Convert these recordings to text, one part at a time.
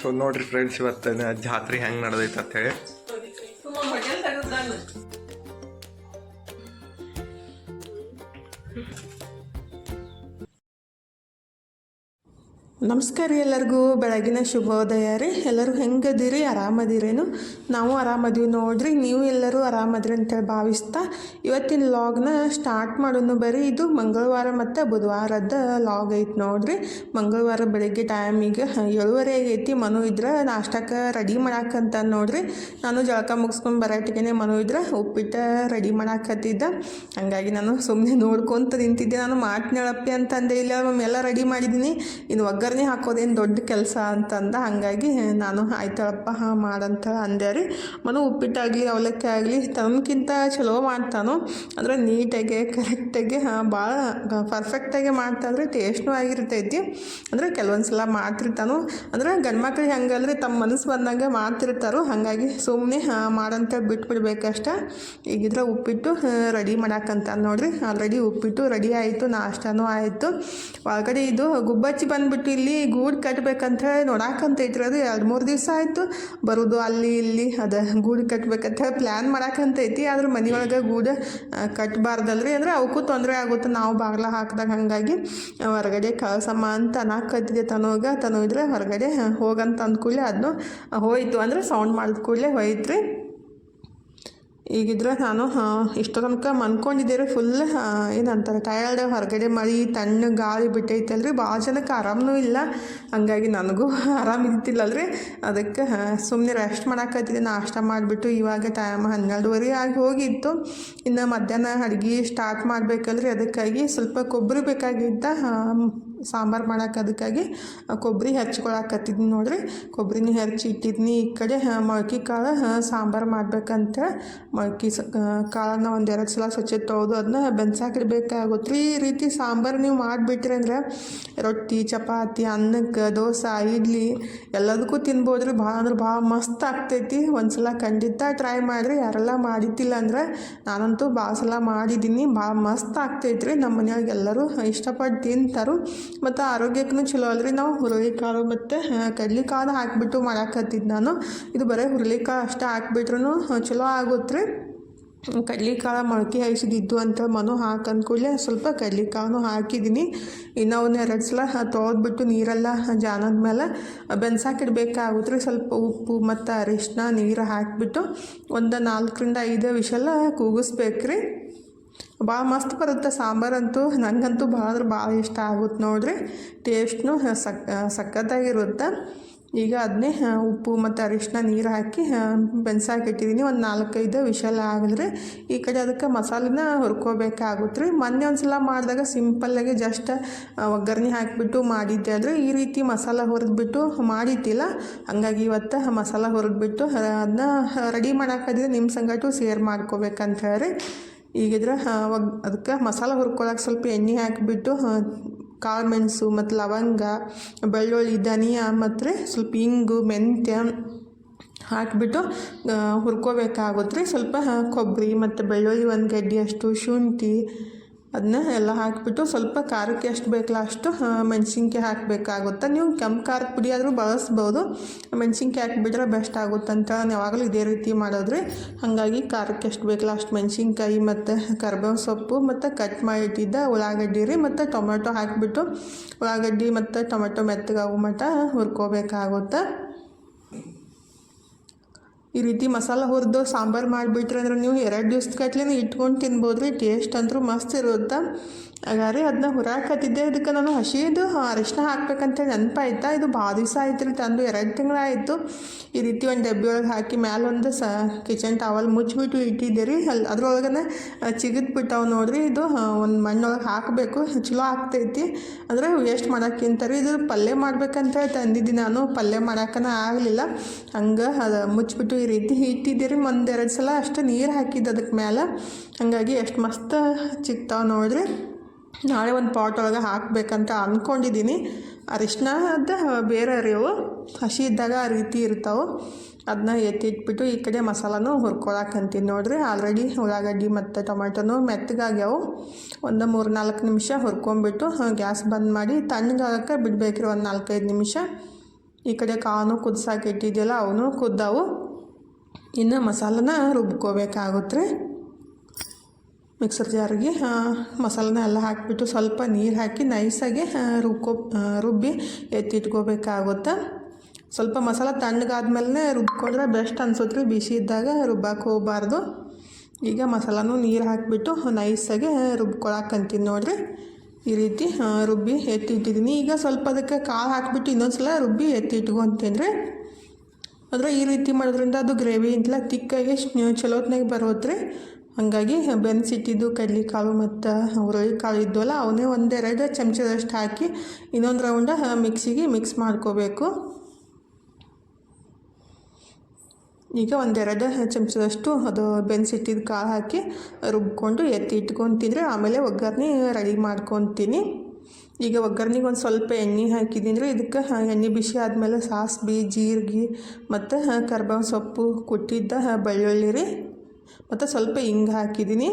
So ನೋಡ್ರಿ friends ಇವತ್ತು ಜಾತ್ರೆ ಹೆಂಗೆ ನಡೆದೈತೆ ಅಂತೇಳಿ ನಮಸ್ಕಾರ ಎಲ್ಲರಿಗೂ, ಬೆಳಗಿನ ಶುಭೋದಯ ರೀ. ಎಲ್ಲರೂ ಹೆಂಗದಿರಿ? ಆರಾಮದಿರೇನು? ನಾವು ಆರಾಮದೀವಿ ನೋಡ್ರಿ. ನೀವು ಎಲ್ಲರೂ ಆರಾಮದ್ರಿ ಅಂತೇಳಿ ಭಾವಿಸ್ತಾ, ಇವತ್ತಿನ ಲಾಗ್ನ ಸ್ಟಾರ್ಟ್ ಮಾಡೋನು ಬರೀ ಇದು ಮಂಗಳವಾರ ಮತ್ತು ಬುಧವಾರದ ಲಾಗ್ ಐತಿ ನೋಡ್ರಿ. ಮಂಗಳವಾರ ಬೆಳಿಗ್ಗೆ ಟೈಮಿಗೆ ಏಳುವರೆ ಆಗೈತಿ. ಮನು ಇದ್ರೆ ನಾಷ್ಟಕ್ಕೆ ರೆಡಿ ಮಾಡಾಕಂತ ನೋಡ್ರಿ. ನಾನು ಜಳಕ ಮುಗಿಸ್ಕೊಂಡು ಬರೋಟಿಗೆ ಮನು ಇದ್ರೆ ಉಪ್ಪಿಟ್ಟು ರೆಡಿ ಮಾಡಾಕತ್ತಿದ್ದೆ. ಹಂಗಾಗಿ ನಾನು ಸುಮ್ಮನೆ ನೋಡ್ಕೊತ ನಿಂತಿದ್ದೆ. ನಾನು ಮಾಡ್ತೀನಳಪ್ಪಿ ಅಂತಂದೆ ಇಲ್ಲ. ಎಲ್ಲ ರೆಡಿ ಮಾಡಿದ್ದೀನಿ ಇನ್ನು ಒಗ್ಗರಣೆ ಹಾಕೋದೇನು ದೊಡ್ಡ ಕೆಲಸ ಅಂತಂದ, ಹಾಗಾಗಿ ನಾನು, ಆಯ್ತಳಪ್ಪ, ಹಾಂ ಮಾಡಂತ ಅಂದೆ ರೀ. ಮನು ಉಪ್ಪಿಟ್ಟಾಗಲಿ, ಅವಲಕ್ಕಿ ಆಗಲಿ ತನಕ್ಕಿಂತ ಚಲೋ ಮಾಡ್ತಾನು. ಅಂದರೆ ನೀಟಾಗಿ, ಕರೆಕ್ಟಾಗಿ ಭಾಳ ಪರ್ಫೆಕ್ಟಾಗಿ ಮಾಡ್ತಾದ್ರೆ ಟೇಸ್ಟ್ನೂ ಆಗಿರ್ತೈತಿ. ಅಂದರೆ ಕೆಲವೊಂದು ಸಲ ಮಾಡ್ತಿರ್ತಾನು. ಅಂದರೆ ಗಂಡ್ಮಕ್ಳು ಹಂಗಲ್ರಿ ತಮ್ಮ ಮನಸ್ಸು ಬಂದಂಗೆ ಮಾಡ್ತಿರ್ತಾರೋ. ಹಾಗಾಗಿ ಸುಮ್ಮನೆ ಮಾಡಂತ ಬಿಟ್ಬಿಡ್ಬೇಕಷ್ಟ. ಈಗಿದ್ರೆ ಉಪ್ಪಿಟ್ಟು ರೆಡಿ ಮಾಡಾಕಂತ ನೋಡಿರಿ. ಆಲ್ರೆಡಿ ಉಪ್ಪಿಟ್ಟು ರೆಡಿ ಆಯಿತು, ನಾಷ್ಟಾನೂ ಆಯಿತು. ಒಳಗಡೆ ಇದು ಗುಬ್ಬಚ್ಚಿ ಬಂದ್ಬಿಟ್ಟು ಇಲ್ಲಿ ಗೂಡು ಕಟ್ಬೇಕಂತ ಹೇಳಿ ನೋಡಾಕಂತ ಐತ್ರಿ ಅದು ಎರಡು ಮೂರು ದಿವಸ ಆಯಿತು. ಬರೋದು ಅಲ್ಲಿ ಇಲ್ಲಿ ಅದು ಗೂಡು ಕಟ್ಬೇಕಂತ ಹೇಳಿ ಪ್ಲ್ಯಾನ್ ಮಾಡಾಕಂತ ಐತಿ. ಆದ್ರೆ ಮನೆಯೊಳಗೆ ಗೂಡು ಕಟ್ಟಬಾರ್ದಲ್ರಿ ಅಂದ್ರೆ ಅವಕ್ಕೂ ತೊಂದರೆ ಆಗುತ್ತೆ. ನಾವು ಬಾಗ್ಲ ಹಾಕಿದಾಗ ಹಾಗಾಗಿ ಹೊರಗಡೆ ಕಳ್ಸಮ್ಮ ಅಂತ ಕತ್ತಿದೆ ತನೋಗ. ತನೋ ಇದ್ರೆ ಹೊರಗಡೆ ಹೋಗಂತ ಅಂದ ಕೂಡಲೇ ಅದನ್ನು ಹೋಯ್ತು. ಅಂದ್ರೆ ಸೌಂಡ್ ಮಾಡಿದ ಕೂಡಲೇ ಹೋಯ್ತು ಈಗಿದ್ರೆ ನಾನು ಇಷ್ಟು ತನಕ ಮನ್ಕೊಂಡಿದ್ದೆ ರೀ ಫುಲ್ ಏನಂತಾರೆ ಟಯರ್ಡ್ ಹೊರಗಡೆ ಮಳೆ, ತಣ್ಣ, ಗಾಳಿ ಬಿಟ್ಟೈತಲ್ರಿ ಭಾಳ ಜನಕ್ಕೆ ಆರಾಮನೂ ಇಲ್ಲ. ಹಂಗಾಗಿ ನನಗೂ ಆರಾಮ ಇದ್ದಿಲ್ಲಲ್ರಿ ಅದಕ್ಕೆ ಸುಮ್ಮನೆ ರೆಸ್ಟ್ ಮಾಡಾಕತ್ತಿದ್ದೆ ನಾಷ್ಟ ಮಾಡಿಬಿಟ್ಟು ಇವಾಗ ಟೈಮ್ ಹನ್ನೆರಡುವರೆ ಆಗಿ ಹೋಗಿತ್ತು. ಇನ್ನು ಮಧ್ಯಾಹ್ನ ಅಡುಗೆ ಸ್ಟಾರ್ಟ್ ಮಾಡಬೇಕಲ್ರಿ. ಅದಕ್ಕಾಗಿ ಸ್ವಲ್ಪ ಕೊಬ್ಬರಿ ಬೇಕಾಗಿದ್ದ ಸಾಂಬಾರು ಮಾಡಕ್ಕೆ ಅದಕ್ಕಾಗಿ ಕೊಬ್ಬರಿ ಹೆಚ್ಕೊಳಕತ್ತಿದ್ನಿ ನೋಡ್ರಿ. ಕೊಬ್ಬರಿನ ಹೆಚ್ಚಿ ಇಟ್ಟಿದ್ನಿ. ಈ ಕಡೆ ಮೊಳಕೆ ಕಾಳು ಸಾಂಬಾರು ಮಾಡ್ಬೇಕಂತ ಮೊಳಕೆ ಸ ಕಾಳನ್ನ ಒಂದೆರಡು ಸಲ ಸ್ವಚ್ಛ ತೊಳೆದು ಅದನ್ನ ಬೆನ್ಸಾಕಿಡ್ಬೇಕಾಗುತ್ತೆ ಈ ರೀತಿ ಸಾಂಬಾರು ನೀವು ಮಾಡಿಬಿಟ್ರಿ ಅಂದ್ರೆ ರೊಟ್ಟಿ, ಚಪಾತಿ, ಅನ್ನಕ್ಕೆ, ದೋಸೆ, ಇಡ್ಲಿ ಎಲ್ಲದಕ್ಕೂ ತಿನ್ಬೋದು ರೀ ಭಾಳ ಅಂದ್ರೆ ಭಾಳ ಮಸ್ತ್ ಆಗ್ತೈತಿ. ಒಂದು ಸಲ ಖಂಡಿತ ಟ್ರೈ ಮಾಡಿರಿ. ಯಾರೆಲ್ಲ ಮಾಡಿದ್ದಿಲ್ಲ ಅಂದ್ರೆ ನಾನಂತೂ ಭಾಳ ಸಲ ಮಾಡಿದ್ದೀನಿ. ಭಾಳ ಮಸ್ತ್ ಆಗ್ತೈತಿ ರೀ ನಮ್ಮ ಮನೆಯೊಳಗೆ ಎಲ್ಲರೂ ಇಷ್ಟಪಟ್ಟು ತಿಂತಾರು. ಮತ್ತು ಆರೋಗ್ಯಕ್ಕೂ ಚಲೋ ಅಲ್ರಿ. ನಾವು ಹುರುಳಿಕಾಳು ಮತ್ತು ಕಡ್ಲಿಕಾಳು ಹಾಕಿಬಿಟ್ಟು ಮಾಡಾಕತ್ತಿದ್ದು ನಾನು. ಇದು ಬರೀ ಹುರುಳಿಕಾಳು ಅಷ್ಟೇ ಹಾಕ್ಬಿಟ್ರೂ ಚಲೋ ಆಗುತ್ತೆ ರೀ ಕಡ್ಲಿಕಾಳು ಮೊಳಕೆ ಹಾಯಿಸಿದ್ದು ಅಂತ ಮನು ಹಾಕಂದ್ಕೂಡಲೆ ಸ್ವಲ್ಪ ಕಡ್ಲಿಕಾಳು ಹಾಕಿದ್ದೀನಿ. ಇನ್ನು ಅವನ್ನ ಎರಡು ಸಲ ತೊಳೆದ್ಬಿಟ್ಟು ನೀರೆಲ್ಲ ಜಾನದ ಮೇಲೆ ಬೆನ್ಸಾಕಿಡ್ಬೇಕಾಗುತ್ತೆ ರೀ ಸ್ವಲ್ಪ ಉಪ್ಪು ಮತ್ತು ಅರಿಶಿನ ನೀರು ಹಾಕಿಬಿಟ್ಟು ಒಂದು ನಾಲ್ಕರಿಂದ ಐದು ವಿಷಲ್ಲ ಕೂಗಿಸ್ಬೇಕು ರೀ ಭಾಳ ಮಸ್ತ್ ಬರುತ್ತೆ ಸಾಂಬಾರಂತೂ. ನನಗಂತೂ ಭಾಳ ಅಂದ್ರೆ ಭಾಳ ಇಷ್ಟ ಆಗುತ್ತೆ ನೋಡ್ರಿ. ಟೇಸ್ಟ್ನು ಸಕ್ ಸಖತ್ತಾಗಿರುತ್ತೆ. ಈಗ ಅದನ್ನೇ ಉಪ್ಪು ಮತ್ತು ಅರಿಶಿನ ನೀರು ಹಾಕಿ ಬೆನ್ಸಾಕಿಟ್ಟಿದ್ದೀನಿ ಒಂದು ನಾಲ್ಕೈದು ವಿಷಲ್ ಆಗಿದ್ರೆ ಈ ಕಡೆ ಅದಕ್ಕೆ ಮಸಾಲೆನ ಹುರ್ಕೋಬೇಕಾಗುತ್ತೆ ರೀ ಮೊನ್ನೆ ಒಂದು ಸಲ ಮಾಡಿದಾಗ ಸಿಂಪಲ್ಲಾಗಿ ಜಸ್ಟ್ ಒಗ್ಗರಣೆ ಹಾಕಿಬಿಟ್ಟು ಮಾಡಿದ್ದೆ. ಆದರೆ ಈ ರೀತಿ ಮಸಾಲ ಹುರಿದ್ಬಿಟ್ಟು ಮಾಡಿದ್ದಿಲ್ಲ ಹಂಗಾಗಿ ಇವತ್ತು ಮಸಾಲ ಹುರಿದ್ಬಿಟ್ಟು ಅದನ್ನ ರೆಡಿ ಮಾಡೋಕ್ಕಾದ್ರೆ ನಿಮ್ಮ ಸಂಗಟು ಸೇರ್ ಮಾಡ್ಕೋಬೇಕಂತ ಹೇಳಿ ಈಗಿದ್ರೆ ಅವಾಗ ಅದಕ್ಕೆ ಮಸಾಲೆ ಹುರ್ಕೊಳಕ್ಕೆ ಸ್ವಲ್ಪ ಎಣ್ಣೆ ಹಾಕಿಬಿಟ್ಟು ಕಾಳು ಮೆಣಸು ಮತ್ತು ಲವಂಗ, ಬೆಳ್ಳುಳ್ಳಿ, ಧನಿಯಾ ಮತ್ತು ಸ್ವಲ್ಪ ಇಂಗು, ಮೆಂತ್ಯ ಹಾಕಿಬಿಟ್ಟು ಹುರ್ಕೋಬೇಕಾಗುತ್ತೆ ಸ್ವಲ್ಪ ಕೊಬ್ಬರಿ ಮತ್ತು ಬೆಳ್ಳುಳ್ಳಿ ಒಂದು ಗಡ್ಡೆ ಅಷ್ಟು, ಶುಂಠಿ ಅದನ್ನ ಎಲ್ಲ ಹಾಕಿಬಿಟ್ಟು ಸ್ವಲ್ಪ ಖಾರಕ್ಕೆ ಎಷ್ಟು ಬೇಕಲ್ಲ ಅಷ್ಟು ಮೆಣಸಿನ್ಕಾಯಿ ಹಾಕಬೇಕಾಗುತ್ತೆ. ನೀವು ಕೆಂಪು ಖಾರದ ಪುಡಿ ಆದರೂ ಬಳಸ್ಬೋದು. ಮೆಣಸಿನ್ಕಾಯಿ ಹಾಕಿಬಿಟ್ರೆ ಬೆಸ್ಟ್ ಆಗುತ್ತೆ ಅಂತ ನಾನು ಯಾವಾಗಲೂ ಇದೇ ರೀತಿ ಮಾಡೋದ್ರಿ. ಹಾಗಾಗಿ ಖಾರಕ್ಕೆ ಎಷ್ಟು ಬೇಕಲ್ಲ ಅಷ್ಟು ಮೆಣಸಿನ್ಕಾಯಿ ಮತ್ತು ಕರ್ಬೇವು ಸೊಪ್ಪು ಮತ್ತು ಕಟ್ ಮಾಡಿಟ್ಟಿದ್ದ ಉಳ್ಳಾಗಡ್ಡಿ ರೀ ಮತ್ತು ಟೊಮೆಟೊ ಹಾಕಿಬಿಟ್ಟು ಉಳ್ಳಾಗಡ್ಡಿ ಮತ್ತು ಟೊಮೆಟೊ ಮೆತ್ತಗಾಗೋ ಮಟ್ಟ ಹುರ್ಕೋಬೇಕಾಗುತ್ತೆ. ಈ ರೀತಿ ಮಸಾಲ ಹುರಿದು ಸಾಂಬಾರು ಮಾಡಿಬಿಟ್ರೆ ಅಂದ್ರೆ ನೀವು ಎರಡು ದಿವ್ಸಗಟ್ಲೆ ಇಟ್ಕೊಂಡು ತಿನ್ಬೋದು ರೀ ಟೇಸ್ಟ್ ಅಂದರೂ ಮಸ್ತ್ ಇರುತ್ತೆ. ಹಾಗಾದ್ರೆ ಅದನ್ನ ಹುರಾಕತ್ತಿದ್ದೆ, ಇದಕ್ಕೆ ನಾನು ಹಸಿದು ಅರಿಶಿನ ಹಾಕ್ಬೇಕಂತೇಳಿ ನೆನಪಾಯ್ತಾ? ಇದು ಭಾಳ ದಿವಸ ಆಯ್ತು ರೀ ತಂದು ಎರಡು ತಿಂಗಳಾಯಿತು. ಈ ರೀತಿ ಒಂದು ಡಬ್ಬಿ ಒಳಗೆ ಹಾಕಿ ಒಂದು ಸ ಕಿಚನ್ ಟವಲ್ ಮುಚ್ಚಿಬಿಟ್ಟು ಇಟ್ಟಿದ್ದೆ ರೀ. ಅಲ್ಲಿ ಅದ್ರೊಳಗನೆ ಬಿಟ್ಟಾವು ನೋಡ್ರಿ ಇದು ಒಂದು ಮಣ್ಣೊಳಗೆ ಹಾಕಬೇಕು, ಚಲೋ ಆಗ್ತೈತಿ. ಅಂದರೆ ವೇಸ್ಟ್ ಮಾಡೋಕ್ಕಿಂತ ರೀ, ಇದು ಪಲ್ಯ ಮಾಡ್ಬೇಕಂತ ತಂದಿದ್ದೀನಿ ನಾನು. ಪಲ್ಯ ಮಾಡೋಕ್ಕನ ಆಗಲಿಲ್ಲ. ಹಂಗೆ, ಅದು ಮುಚ್ಚಿಬಿಟ್ಟು ಈ ರೀತಿ ಇಟ್ಟಿದ್ದೀರಿ. ಒಂದೆರಡು ಸಲ ಅಷ್ಟು ನೀರು ಹಾಕಿದ್ದು ಅದಕ್ಕೆ ಮೇಲೆ ಹಾಗಾಗಿ ಎಷ್ಟು ಮಸ್ತ್ ಚಿಕ್ತಾವೆ ನೋಡಿರಿ. ನಾಳೆ ಒಂದು ಪಾಟ್ ಒಳಗೆ ಹಾಕಬೇಕಂತ ಅಂದ್ಕೊಂಡಿದ್ದೀನಿ ಅರಿಶಿನ ಅದು, ಬೇರೆ ಅವು. ಹಸಿ ಇದ್ದಾಗ ಆ ರೀತಿ ಇರ್ತಾವೆ. ಅದನ್ನ ಎತ್ತಿಟ್ಬಿಟ್ಟು ಈ ಕಡೆ ಮಸಾಲಾನು ಹುರ್ಕೊಳಕ್ಕಂತೀನಿ ನೋಡಿರಿ. ಆಲ್ರೆಡಿ ಉಳ್ಳಾಗಡ್ಡಿ ಮತ್ತು ಟೊಮೆಟೊನು ಮೆತ್ತಗಾಗ್ಯಾವು. ಒಂದು ಮೂರು ನಾಲ್ಕು ನಿಮಿಷ ಹುರ್ಕೊಂಬಿಟ್ಟು ಗ್ಯಾಸ್ ಬಂದ್ ಮಾಡಿ ತಣ್ಣಗಾಗಕ್ಕೆ ಬಿಡಬೇಕ್ರಿ ಒಂದು ನಾಲ್ಕೈದು ನಿಮಿಷ. ಈ ಕಡೆ ಕಾನು ಕುದ್ಸಾಕೆ ಇಟ್ಟಿದ್ಯಲ್ಲ, ಅವನು ಕುದ್ದಾವು. ಇನ್ನು ಮಸಾಲನ ರುಬ್ಕೋಬೇಕಾಗುತ್ತೆ. ಮಿಕ್ಸರ್ ಜಾರಿಗೆ ಮಸಾಲನ ಎಲ್ಲ ಹಾಕಿಬಿಟ್ಟು ಸ್ವಲ್ಪ ನೀರು ಹಾಕಿ ನೈಸಾಗಿ ರುಬ್ಕೊ ರುಬ್ಬಿ ಎತ್ತಿಟ್ಕೋಬೇಕಾಗುತ್ತೆ. ಸ್ವಲ್ಪ ಮಸಾಲ ತಣ್ಣಗಾದ್ಮೇಲೆ ರುಬ್ಕೊಂಡ್ರೆ ಬೆಸ್ಟ್ ಅನ್ಸುತ್ತೆ. ರೀ ಬಿಸಿ ಇದ್ದಾಗ ರುಬ್ಬಕ್ಕೆ ಹೋಗಬಾರ್ದು. ಈಗ ಮಸಾಲನೂ ನೀರು ಹಾಕಿಬಿಟ್ಟು ನೈಸಾಗಿ ರುಬ್ಕೊಳಕ್ಕಂತೀನಿ ನೋಡಿರಿ. ಈ ರೀತಿ ರುಬ್ಬಿ ಎತ್ತಿಟ್ಟಿದ್ದೀನಿ. ಈಗ ಸ್ವಲ್ಪ ಅದಕ್ಕೆ ಕಾಳು ಹಾಕಿಬಿಟ್ಟು ಇನ್ನೊಂದು ಸಲ ರುಬ್ಬಿ ಎತ್ತಿ ಇಟ್ಕೊತೀನಿ ರೀ. ಅಂದರೆ ಈ ರೀತಿ ಮಾಡೋದ್ರಿಂದ ಅದು ಗ್ರೇವಿ ಇಂತಲ ತಿಕ್ಕಾಗಿ ಚಲೋತ್ನಾಗ ಬರೋದು ರೀ ಹಾಗಾಗಿ ಬೆನ್ಸಿಟ್ಟಿದ್ದು ಕಡ್ಲೆಕಾಳು ಮತ್ತು ಹುರುಳಿ ಕಾಳು ಇದ್ದವಲ್ಲ ಅವನ್ನೇ ಒಂದೆರಡು ಚಮಚದಷ್ಟು ಹಾಕಿ ಇನ್ನೊಂದು ರೌಂಡ ಮಿಕ್ಸಿಗೆ ಮಿಕ್ಸ್ ಮಾಡ್ಕೋಬೇಕು. ಈಗ ಒಂದೆರಡು ಚಮಚದಷ್ಟು ಅದು ಬೆನ್ಸಿಟ್ಟಿದ್ದು ಕಾಳು ಹಾಕಿ ರುಬ್ಕೊಂಡು ಎತ್ತಿ ಇಟ್ಕೊತಿದ್ರೆ ಆಮೇಲೆ ಒಗ್ಗರಣೆ ರೆಡಿ ಮಾಡ್ಕೊತೀನಿ. ಈಗ ಒಗ್ಗರ್ನಿಗೆ ಒಂದು ಸ್ವಲ್ಪ ಎಣ್ಣೆ ಹಾಕಿದ್ದೀನಿ ಇದಕ್ಕೆ ಎಣ್ಣೆ ಬಿಸಿ ಆದಮೇಲೆ ಸಾಸ್ಬಿ ಜೀರಿಗೆ, ಮತ್ತು ಕರ್ಬೇವಿನ ಸೊಪ್ಪು ಕುಟ್ಟಿದ್ದ ಬೆಳ್ಳುಳ್ಳಿ ರೀ. ಮತ್ತು ಸ್ವಲ್ಪ ಹಿಂಗೆ ಹಾಕಿದ್ದೀನಿ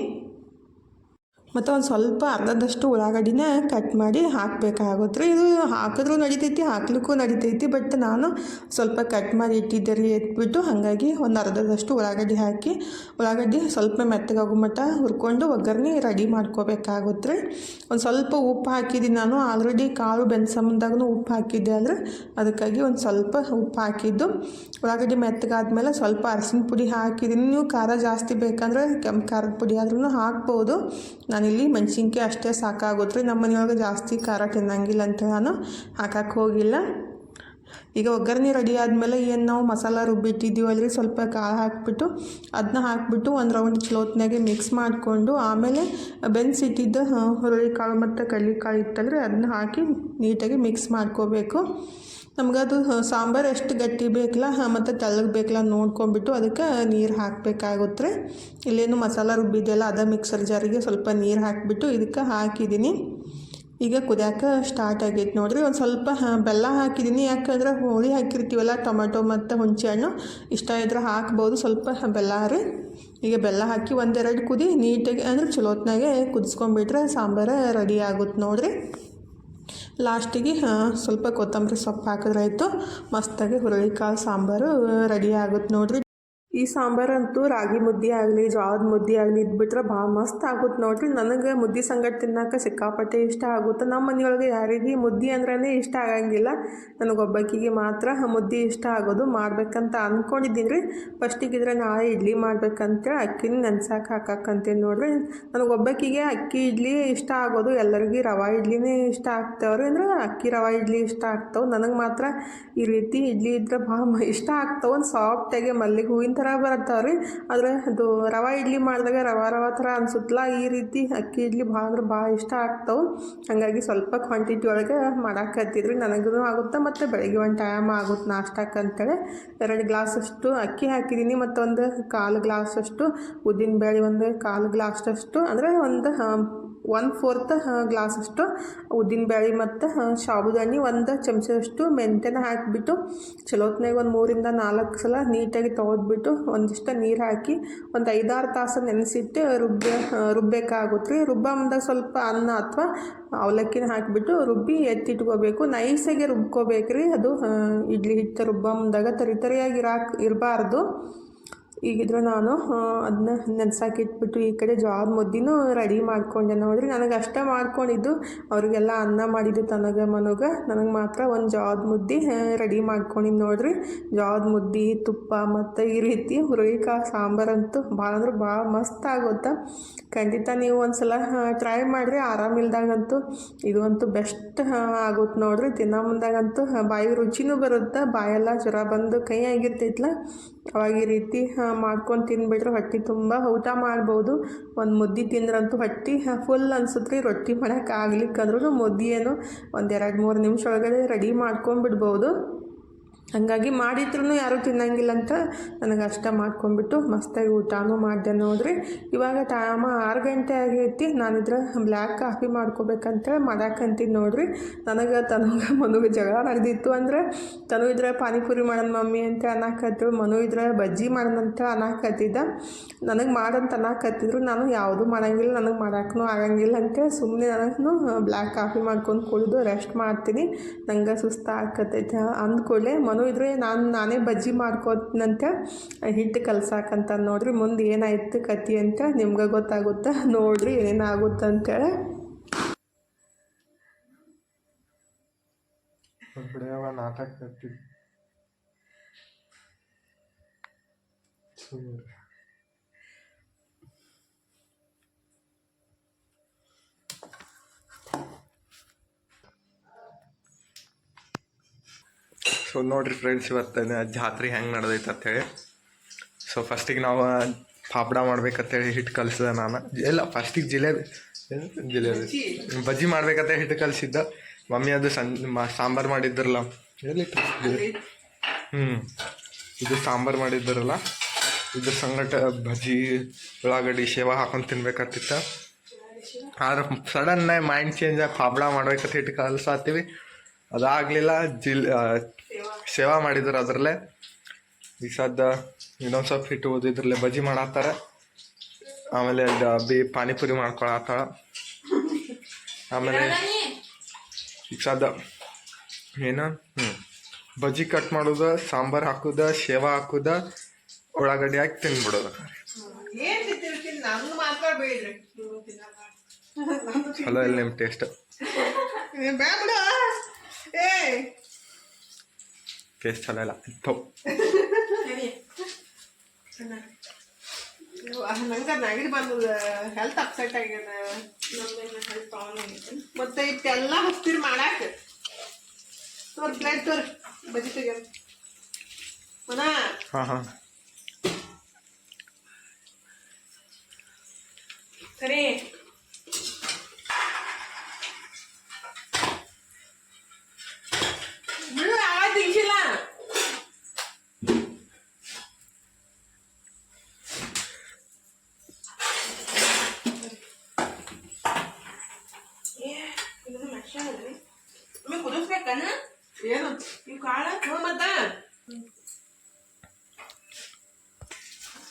ಮತ್ತು ಒಂದು ಸ್ವಲ್ಪ ಅರ್ಧದಷ್ಟು ಉಳ್ಳಾಗಡ್ಡಿನ ಕಟ್ ಮಾಡಿ ಹಾಕಬೇಕಾಗುತ್ತೆ. ಇದು ಹಾಕಿದ್ರೂ ನಡಿತೈತಿ, ಹಾಕ್ಲಿಕ್ಕೂ ನಡಿತೈತಿ ಬಟ್ ನಾನು ಸ್ವಲ್ಪ ಕಟ್ ಮಾಡಿ ಇಟ್ಟಿದ್ದೆ ರೀ ಎತ್ಬಿಟ್ಟು ಹಾಗಾಗಿ ಒಂದು ಅರ್ಧದಷ್ಟು ಉಳ್ಳಾಗಡ್ಡಿ ಹಾಕಿ, ಉಳ್ಳಾಗಡ್ಡಿ ಸ್ವಲ್ಪ ಮೆತ್ತಗಾಗೋ ಮಟ್ಟ ಹುರ್ಕೊಂಡು ಒಗ್ಗರಣೆ ರೆಡಿ ಮಾಡ್ಕೋಬೇಕಾಗುತ್ತೆ. ಒಂದು ಸ್ವಲ್ಪ ಉಪ್ಪು ಹಾಕಿದ್ದೀನಿ ನಾನು ಆಲ್ರೆಡಿ ಕಾಳು ಬೆನ್ಸಂದಾಗೂ ಉಪ್ಪು ಹಾಕಿದ್ದೆ ಅಂದರೆ ಅದಕ್ಕಾಗಿ ಒಂದು ಸ್ವಲ್ಪ ಉಪ್ಪು ಹಾಕಿದ್ದು. ಉಳ್ಳಾಗಡ್ಡಿ ಮೆತ್ತಗಾದ್ಮೇಲೆ ಸ್ವಲ್ಪ ಅರಸಿನ ಪುಡಿ ಹಾಕಿದ್ದೀನಿ. ನೀವು ಖಾರ ಜಾಸ್ತಿ ಬೇಕಂದ್ರೆ ಕೆಂಪು ಖಾರದ ಪುಡಿ ಆದ್ರೂ ಹಾಕ್ಬೋದು. ನಾನಿಲ್ಲಿ ಮೆಣಸಿನ್ಕಾಯಿ ಅಷ್ಟೇ ಸಾಕಾಗುತ್ತೆ ನಮ್ಮ ಮನೆಯೊಳಗೆ ಜಾಸ್ತಿ ಖಾರ ತಿನ್ನಂಗಿಲ್ಲ ಅಂತ ನಾನು ಹಾಕಕ್ಕೆ ಹೋಗಿಲ್ಲ. ಈಗ ಒಗ್ಗರಣೆ ರೆಡಿ ಆದಮೇಲೆ ಏನು ನಾವು ಮಸಾಲ ರುಬ್ಬಿಟ್ಟಿದ್ದೀವಲ್ಲ ರೀ ಸ್ವಲ್ಪ ಕಾಳು ಹಾಕಿಬಿಟ್ಟು ಅದನ್ನ ಹಾಕಿಬಿಟ್ಟು ಒಂದು ರೌಂಡ್ ಚಲೋತ್ನಾಗೆ ಮಿಕ್ಸ್ ಮಾಡಿಕೊಂಡು, ಆಮೇಲೆ ಬೆನ್ಸಿಟ್ಟಿದ್ದ ಹುರುಳಿಕಾಳು ಮತ್ತು ಕಡ್ಲೆಕಾಳು ಇತ್ತಲ್ಲ ರೀ ಅದನ್ನ ಹಾಕಿ ನೀಟಾಗಿ ಮಿಕ್ಸ್ ಮಾಡ್ಕೋಬೇಕು. ನಮಗದು ಸಾಂಬಾರು ಎಷ್ಟು ಗಟ್ಟಿ ಬೇಕಲ್ಲ ಮತ್ತು ತೆಳ್ಳಗೆ ಬೇಕಲ್ಲ ನೋಡ್ಕೊಂಬಿಟ್ಟು ಅದಕ್ಕೆ ನೀರು ಹಾಕಬೇಕಾಗುತ್ತೆ. ಇಲ್ಲೇನು ಮಸಾಲ ರುಬ್ಬಿದೆಯಲ್ಲ ಅದ ಮಿಕ್ಸರ್ ಜಾರಿಗೆ ಸ್ವಲ್ಪ ನೀರು ಹಾಕಿಬಿಟ್ಟು ಇದಕ್ಕೆ ಹಾಕಿದ್ದೀನಿ. ಈಗ ಕುದಿಯಾಕ ಸ್ಟಾರ್ಟ್ ಆಗೈತೆ ನೋಡಿರಿ. ಒಂದು ಸ್ವಲ್ಪ ಬೆಲ್ಲ ಹಾಕಿದ್ದೀನಿ. ಯಾಕಂದ್ರೆ ಹೋಳಿ ಹಾಕಿರ್ತೀವಲ್ಲ, ಟೊಮೆಟೊ ಮತ್ತು ಹುಣಸೆಹಣ್ಣು, ಇಷ್ಟ ಇದ್ರೆ ಹಾಕ್ಬೋದು. ಸ್ವಲ್ಪ ಬೆಲ್ಲ ರೀ. ಈಗ ಬೆಲ್ಲ ಹಾಕಿ ಒಂದೆರಡು ಕುದಿ ನೀಟಾಗಿ, ಅಂದರೆ ಚಲೋತ್ನಾಗೆ ಕುದಿಸ್ಕೊಂಡ್ಬಿಟ್ರೆ ಸಾಂಬಾರು ರೆಡಿ ಆಗುತ್ತೆ ನೋಡ್ರಿ. ಲಾಸ್ಟಿಗೆ ಸ್ವಲ್ಪ ಕೊತ್ತಂಬರಿ ಸೊಪ್ಪು ಹಾಕಿದ್ರಾಯ್ತು. ಮಸ್ತಾಗಿ ಹುರುಳಿಕಾಳು ಸಾಂಬಾರು ರೆಡಿ ಆಗುತ್ತೆ ನೋಡ್ರಿ. ಈ ಸಾಂಬಾರಂತೂ ರಾಗಿ ಮುದ್ದೆ ಆಗಲಿ, ಜೋಳದ ಮುದ್ದೆ ಆಗಲಿ ಇದ್ಬಿಟ್ರೆ ಭಾಳ ಮಸ್ತ್ ಆಗುತ್ತೆ ನೋಡ್ರಿ. ನನಗೆ ಮುದ್ದೆ ಸಂಗಡ ತಿನ್ನಕ್ಕೆ ಸಿಕ್ಕಾಪಟ್ಟೆ ಇಷ್ಟ ಆಗುತ್ತೆ. ನಮ್ಮ ಮನೆಯೊಳಗೆ ಯಾರಿಗೆ ಮುದ್ದೆ ಅಂದ್ರೇ ಇಷ್ಟ ಆಗಂಗಿಲ್ಲ. ನನಗೊಬ್ಬಕ್ಕಿಗೆ ಮಾತ್ರ ಮುದ್ದೆ ಇಷ್ಟ ಆಗೋದು ಮಾಡ್ಬೇಕಂತ ಅಂದ್ಕೊಂಡಿದ್ದೀನಿ ರೀ. ಫಸ್ಟಿಗಿದ್ರೆ ನಾಳೆ ಇಡ್ಲಿ ಮಾಡ್ಬೇಕಂತೇಳಿ ಅಕ್ಕಿನ ನೆನ್ಸಕ್ಕೆ ಹಾಕಕ್ಕಂತೀನಿ ನೋಡ್ರಿ. ನನಗೊಬ್ಬಕ್ಕಿಗೆ ಅಕ್ಕಿ ಇಡ್ಲಿ ಇಷ್ಟ ಆಗೋದು, ಎಲ್ಲರಿಗೂ ರವೆ ಇಡ್ಲಿನೇ ಇಷ್ಟ ಆಗ್ತಾವ್ರಿ ಅಂದ್ರೆ ಅಕ್ಕಿ ರವೆ ಇಡ್ಲಿ ಇಷ್ಟ ಆಗ್ತಾವೆ. ನನಗೆ ಮಾತ್ರ ಈ ರೀತಿ ಇಡ್ಲಿ ಇದ್ರೆ ಭಾಳ ಇಷ್ಟ ಆಗ್ತಾವೆ. ಒಂದು ಸಾಫ್ಟಾಗಿ ಮಲ್ಲಿಗೆ ಹೂವಿನ ಥರ ಬರ್ತಾವೆ ರೀ ಆದರೆ ಅದು ರವೆ ಇಡ್ಲಿ ಮಾಡಿದಾಗ ರವಾ ರವಾ ಥರ ಅನ್ಸುತ್ತಲ್ಲ, ಈ ರೀತಿ ಅಕ್ಕಿ ಇಡ್ಲಿ ಭಾಳ ಅಂದ್ರೆ ಭಾಳ ಇಷ್ಟ ಆಗ್ತಾವೆ. ಹಾಗಾಗಿ ಸ್ವಲ್ಪ ಕ್ವಾಂಟಿಟಿ ಒಳಗೆ ಮಾಡಾಕತ್ತಿದ್ರಿ ನನಗೂ ಆಗುತ್ತೆ ಮತ್ತು ಬೆಳಗ್ಗೆ ಒಂದು ಟೈಮ್ ಆಗುತ್ತೆ ನಾಷ್ಟಕ್ಕೆ ಅಂತೇಳಿ. ಎರಡು ಗ್ಲಾಸಷ್ಟು ಅಕ್ಕಿ ಹಾಕಿದ್ದೀನಿ ಒಂದು ಕಾಲು ಗ್ಲಾಸಷ್ಟು ಉದ್ದಿನಬೇಳೆ ಒಂದು ಕಾಲು ಗ್ಲಾಸಷ್ಟು ಅಂದರೆ ಒಂದು ಒನ್ ಫೋರ್ತ್ ಗ್ಲಾಸಷ್ಟು ಉದ್ದಿನಬೇಳೆ ಮತ್ತು ಸಾಬುದಾನಿ ಒಂದು ಚಮಚದಷ್ಟು ಮೆಂತ್ಯನ ಹಾಕಿಬಿಟ್ಟು, ಚಲೋತ್ನಾಗ ಒಂದು ಮೂರಿಂದ ನಾಲ್ಕು ಸಲ ನೀಟಾಗಿ ತೊಗೊದ್ಬಿಟ್ಟು ಒಂದಿಷ್ಟು ನೀರು ಹಾಕಿ, ಒಂದು ಐದಾರು ತಾಸು ನೆನೆಸಿಟ್ಟು ರುಬ್ಬ ರುಬ್ಬೇಕಾಗುತ್ತೆ ರೀ ರುಬ್ಬ ಮುಂದಾಗ ಸ್ವಲ್ಪ ಅನ್ನ ಅಥವಾ ಅವಲಕ್ಕಿನ ಹಾಕಿಬಿಟ್ಟು ರುಬ್ಬಿ ಎತ್ತಿಟ್ಕೋಬೇಕು. ನೈಸಾಗೆ ರುಬ್ಕೋಬೇಕು ರೀ ಅದು ಇಡ್ಲಿ ಹಿಟ್ಟು ರುಬ್ಬ ಮುಂದಾಗ ತರಿ ತರಿಯಾಗಿ ಇರಾಕ್, ಇರಬಾರ್ದು. ಈಗಿದ್ರೆ ನಾನು ಅದನ್ನ ನೆನ್ಸಾಕಿಟ್ಬಿಟ್ಟು ಈ ಕಡೆ ಜೋಳದ ಮುದ್ದಿನೂ ರೆಡಿ ಮಾಡ್ಕೊಂಡೆ. ನೋಡ್ರಿ, ನನಗೆ ಅಷ್ಟೇ ಮಾಡ್ಕೊಂಡಿದ್ದು. ಅವ್ರಿಗೆಲ್ಲ ಅನ್ನ ಮಾಡಿದ್ದು ತನಗ ಮನಗ. ನನಗೆ ಮಾತ್ರ ಒಂದು ಜೋಳದ ಮುದ್ದೆ ರೆಡಿ ಮಾಡ್ಕೊಂಡಿದ್ದು ನೋಡ್ರಿ. ಜೋಳದ ಮುದ್ದೆ ತುಪ್ಪ ಮತ್ತು ಈ ರೀತಿ ಹುರುಳಿಕಾಳು, ಸಾಂಬಾರಂತೂ ಭಾಳ ಅಂದ್ರೆ ಭಾಳ ಮಸ್ತ್ ಆಗುತ್ತೆ. ಖಂಡಿತ ನೀವು ಒಂದ್ಸಲ ಟ್ರೈ ಮಾಡಿರಿ. ಆರಾಮಿಲ್ದಾಗಂತೂ ಇದು ಅಂತೂ ಬೆಸ್ಟ್ ಆಗುತ್ತೆ ನೋಡ್ರಿ. ತಿನ್ನೋ ಮುಂದಾಗಂತೂ ಬಾಯಿ ರುಚಿನೂ ಬರುತ್ತೆ. ಬಾಯೆಲ್ಲ ಜ್ವರ ಬಂದು ಕೈ ಆಗಿರ್ತೈತಲ್ಲ ಅವಾಗ ಈ ರೀತಿ ಮಾಡ್ಕೊಂಡು ತಿಂದುಬಿಟ್ರೆ ಹೊಟ್ಟೆ ತುಂಬ ಊಟ ಮಾಡ್ಬೋದು. ಒಂದು ಮುದ್ದೆ ತಿಂದ್ರಂತೂ ಹೊಟ್ಟೆ ಫುಲ್ ಅನ್ಸುತ್ತೆ ರೀ ರೊಟ್ಟಿ ಮಾಡೋಕ್ಕಾಗ್ಲಿಕ್ಕಂದ್ರೂ ಮುದ್ದೆಯನ್ನು ಒಂದು ಎರಡು ಮೂರು ನಿಮಿಷ ಒಳಗಡೆ ರೆಡಿ ಮಾಡ್ಕೊಂಡ್ಬಿಡ್ಬೋದು. ಹಾಗಾಗಿ ಮಾಡಿದ್ರೂ ಯಾರೂ ತಿನ್ನಂಗಿಲ್ಲ ಅಂತ ನನಗೆ ಅಷ್ಟ ಮಾಡ್ಕೊಂಡ್ಬಿಟ್ಟು ಮಸ್ತಾಗಿ ಊಟನೂ ಮಾಡಿದೆ ನೋಡ್ರಿ. ಇವಾಗ ಟೈಮ ಆರು ಗಂಟೆ ಆಗೈತಿ, ನಾನಿದ್ರ ಬ್ಲ್ಯಾಕ್ ಕಾಫಿ ಮಾಡ್ಕೋಬೇಕಂತೇಳಿ ಮಾಡಾಕಂತೀನಿ ನೋಡ್ರಿ. ನನಗೆ ತನಗ ಮನುಗೆ ಜಗಳ ನಡೆದಿತ್ತು ಅಂದ್ರೆ ತನು ಇದ್ರೆ ಪಾನಿಪುರಿ ಮಾಡೋಣ ಮಮ್ಮಿ ಅಂತ ಅನ್ನಕತ್ತಿದ್ರು ಮನು ಇದ್ರೆ ಬಜ್ಜಿ ಮಾಡೋಣಂತ ಅನ್ನಕತ್ತಿದ್ದ. ನನಗೆ ಮಾಡಂತ ಅನ್ನಕತ್ತಿದ್ರು, ನಾನು ಯಾವುದು ಮಾಡಂಗಿಲ್ಲ, ನನಗೆ ಮಾಡೋಕ್ಕೂ ಆಗಂಗಿಲ್ಲ ಅಂತೇಳಿ ಸುಮ್ಮನೆ ನಾನು ಬ್ಲ್ಯಾಕ್ ಕಾಫಿ ಮಾಡ್ಕೊಂಡು ಕುಡಿದು ರೆಸ್ಟ್ ಮಾಡ್ತೀನಿ. ನಂಗೆ ಸುಸ್ತು ಅಂದ್ಕೊಳ್ಳೆ ಮನು ಇದ್ರೆ ನಾನು, ನಾನೇ ಬಜ್ಜಿ ಮಾಡ್ಕೋತೀನಂತ, ಹಿಟ್ಟು ಕಲ್ಸಾಕಂತ ನೋಡ್ರಿ, ಮುಂದೆ ಏನಾಯ್ತು ಕತಿ ಅಂತ ನಿಮ್ಗೆ ಗೊತ್ತಾಗುತ್ತೆ, ನೋಡ್ರಿ ಏನೇನಾಗುತ್ತೆ ಅಂತೇಳಿ. ನಾಟಕ ಸೊ ನೋಡಿರಿ ಫ್ರೆಂಡ್ಸ್ ಇವತ್ತು ಜಾತ್ರೆ ಹೆಂಗೆ ನಡೆದೈತೆ ಅಂತೇಳಿ ಸೊ ಫಸ್ಟಿಗೆ ನಾವು ಪಾಪಡ ಮಾಡ್ಬೇಕಂತೇಳಿ ಹಿಟ್ಟು ಕಲಿಸಿದೆ ನಾನು. ಎಲ್ಲ ಫಸ್ಟಿಗೆ ಜಿಲೇಬಿ? ಜಿಲೇಬಿ? ಬಜ್ಜಿ ಮಾಡ್ಬೇಕಂತ ಹಿಟ್ಟು ಕಲಿಸಿದ್ದ. ಮಮ್ಮಿ ಅದು ಸಂ ಸಾಂಬಾರು ಮಾಡಿದ್ರಲ್ಲ. ಎಲ್ಲಿ ಹ್ಞೂ ಇದು? ಸಾಂಬಾರು ಮಾಡಿದ್ರಲ್ಲ. ಇದ್ರ ಸಂಗಟ ಬಜ್ಜಿ, ಉಳ್ಳಾಗಡ್ಡಿ, ಶೇವ ಹಾಕೊಂಡು ತಿನ್ಬೇಕಾಗ್ತಿತ್ತು ಆದ್ರೆ ಸಡನ್ನಾಗಿ ಮೈಂಡ್ ಚೇಂಜ್ ಆಗಿ ಪಾಪಡ ಮಾಡ್ಬೇಕಂತ ಹಿಟ್ಟು ಕಲ್ಸಾತೀವಿ. ಅದಾಗಲಿಲ್ಲ, ಜಿಲ್ ಸೇವಾ ಮಾಡಿದ್ರು ಅದರಲ್ಲೇ. ಈ ಸದ್ದ ಇನ್ನೊಂದು ಸ್ವಲ್ಪ ಹಿಟ್ಟು ಓದಿದ್ರಲ್ಲೇ ಬಜ್ಜಿ ಮಾಡತ್ತಾರ ಆಮೇಲೆ ಬಿ ಪಾನಿಪುರಿ ಮಾಡ್ಕೊಳತ್ತಾಳ ಆಮೇಲೆ ಈಗ ಸದ್ದ ಏನು? ಹ್ಞೂ ಬಜ್ಜಿ ಕಟ್ ಮಾಡೋದು ಸಾಂಬಾರು ಹಾಕುದ ಸೇವಾ ಹಾಕುದ ಉಳ್ಳಾಗಡ್ಡಿ ಹಾಕಿ ಬೇಡ್ರಿ. ಚಲೋ ಇಲ್ಲ ನಿಮ್ಮ ಟೇಸ್ಟ್ ಟೇಸ್ಟ್ ಚಲೋ ಇಲ್ಲ ಥೋ ನಂಗೆ ನೆಗಡಿ ಬಂದದ ಹೆಲ್ತ್ ಅಪ್ಸೆಟ್ ಆಗ್ಯದ ಮತ್ತೆ ಇಷ್ಟೆಲ್ಲ ಹಸ್ತಿರ್ ಮಾಡಾಕ ತೋರ್ ಪ್ಲೇಟ್ ತೋರ್ ಬಜಿ ತೆಗ್ಯಾರ ಮನ ಹಾಂ ಹಾಂ ಸರಿ ಬಿಡು ಆವಾಜ್ ತೆಗ್ಸಿಲ್ಲ ಕುದಿಸ್ಬೇಕನ ಏನು ಈ ಕಾಳ ಹ್ಞೂ ಮತ್ತ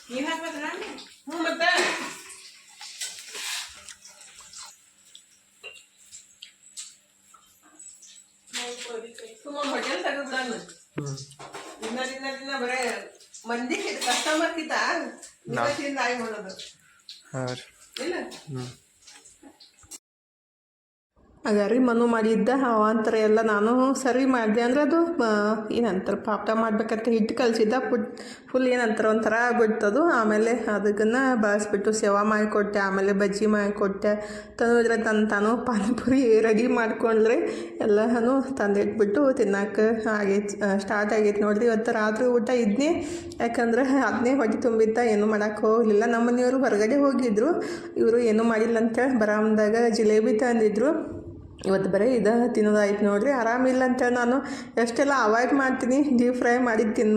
ನೀನ್ ಹಾಕ್ಬೇಕನ ಹ್ಞೂ ಮತ್ತ ಸುಮ್ಮನೆ ಹೋಟೆಲ್ ತೆಗೆದು ಬಿಡಣ ಹ್ಞೂ ದಿನ ದಿನ ದಿನ ಬರೇ ಮಂದಿ ಕಸ್ಟಮರ್ ಕಿತ ನಾ- ತಿಂದ ಆಯ್ ಮಾಡೋದು ಹಾಂ ರೀ ಇಲ್ಲ ಹ್ಞೂ ಅದ ರೀ ಮನು ಮಾಡಿದ್ದ ಅವಾಂತರ ಎಲ್ಲ ನಾನು ಸರಿ ಮಾಡಿದೆ. ಅಂದ್ರೆ ಅದು ಏನಂತಾರೆ ಪಾಪಟ ಮಾಡ್ಬೇಕಂತ ಹಿಟ್ಟು ಕಲಿಸಿದ್ದ. ಫುಡ್ ಫುಲ್ ಏನಂತಾರೆ ಒಂಥರ ಆಗ್ಬಿಡ್ತದು ಆಮೇಲೆ ಅದಕ್ಕನ್ನು ಬಳಸ್ಬಿಟ್ಟು ಸೇವಾ ಮಾಡಿಕೊಟ್ಟೆ. ಆಮೇಲೆ ಬಜ್ಜಿ ಮಾಡಿಕೊಟ್ಟೆ. ತಂದ್ರೆ ತನ್ನ ತಾನು ಪಾನಿಪುರಿ ರೆಡಿ ಮಾಡ್ಕೊಂಡ್ರೆ ಎಲ್ಲನೂ ತಂದಿಟ್ಬಿಟ್ಟು ತಿನ್ನಕ್ಕೆ ಆಗೈತೆ ಸ್ಟಾರ್ಟ್ ಆಗೈತೆ ನೋಡಿರಿ. ಇವತ್ತು ರಾತ್ರಿ ಊಟ ಇದನ್ನೇ ಯಾಕಂದ್ರೆ ಅದನ್ನೇ ಹೊಟ್ಟೆ ತುಂಬಿದ್ದ. ಏನೂ ಮಾಡೋಕ್ಕೆ ಹೋಗಲಿಲ್ಲ. ನಮ್ಮ ಮನೆಯವರು ಹೊರಗಡೆ ಹೋಗಿದ್ರು. ಇವರು ಏನೂ ಮಾಡಿಲ್ಲ ಅಂತೇಳಿ ಬರಾಮದಾಗ ಜಿಲೇಬಿ ತಂದಿದ್ರು. ಇವತ್ತು ಬರೀ ಇದು ತಿನ್ನೋದಾಯ್ತು ನೋಡ್ರಿ, ಆರಾಮಿಲ್ಲ ಅಂತೇಳಿ ನಾನು. ಎಷ್ಟೆಲ್ಲ ಅವಾಯ್ಡ್ ಮಾಡ್ತೀನಿ ಡೀಪ್ ಫ್ರೈ ಮಾಡಿ ತಿನ್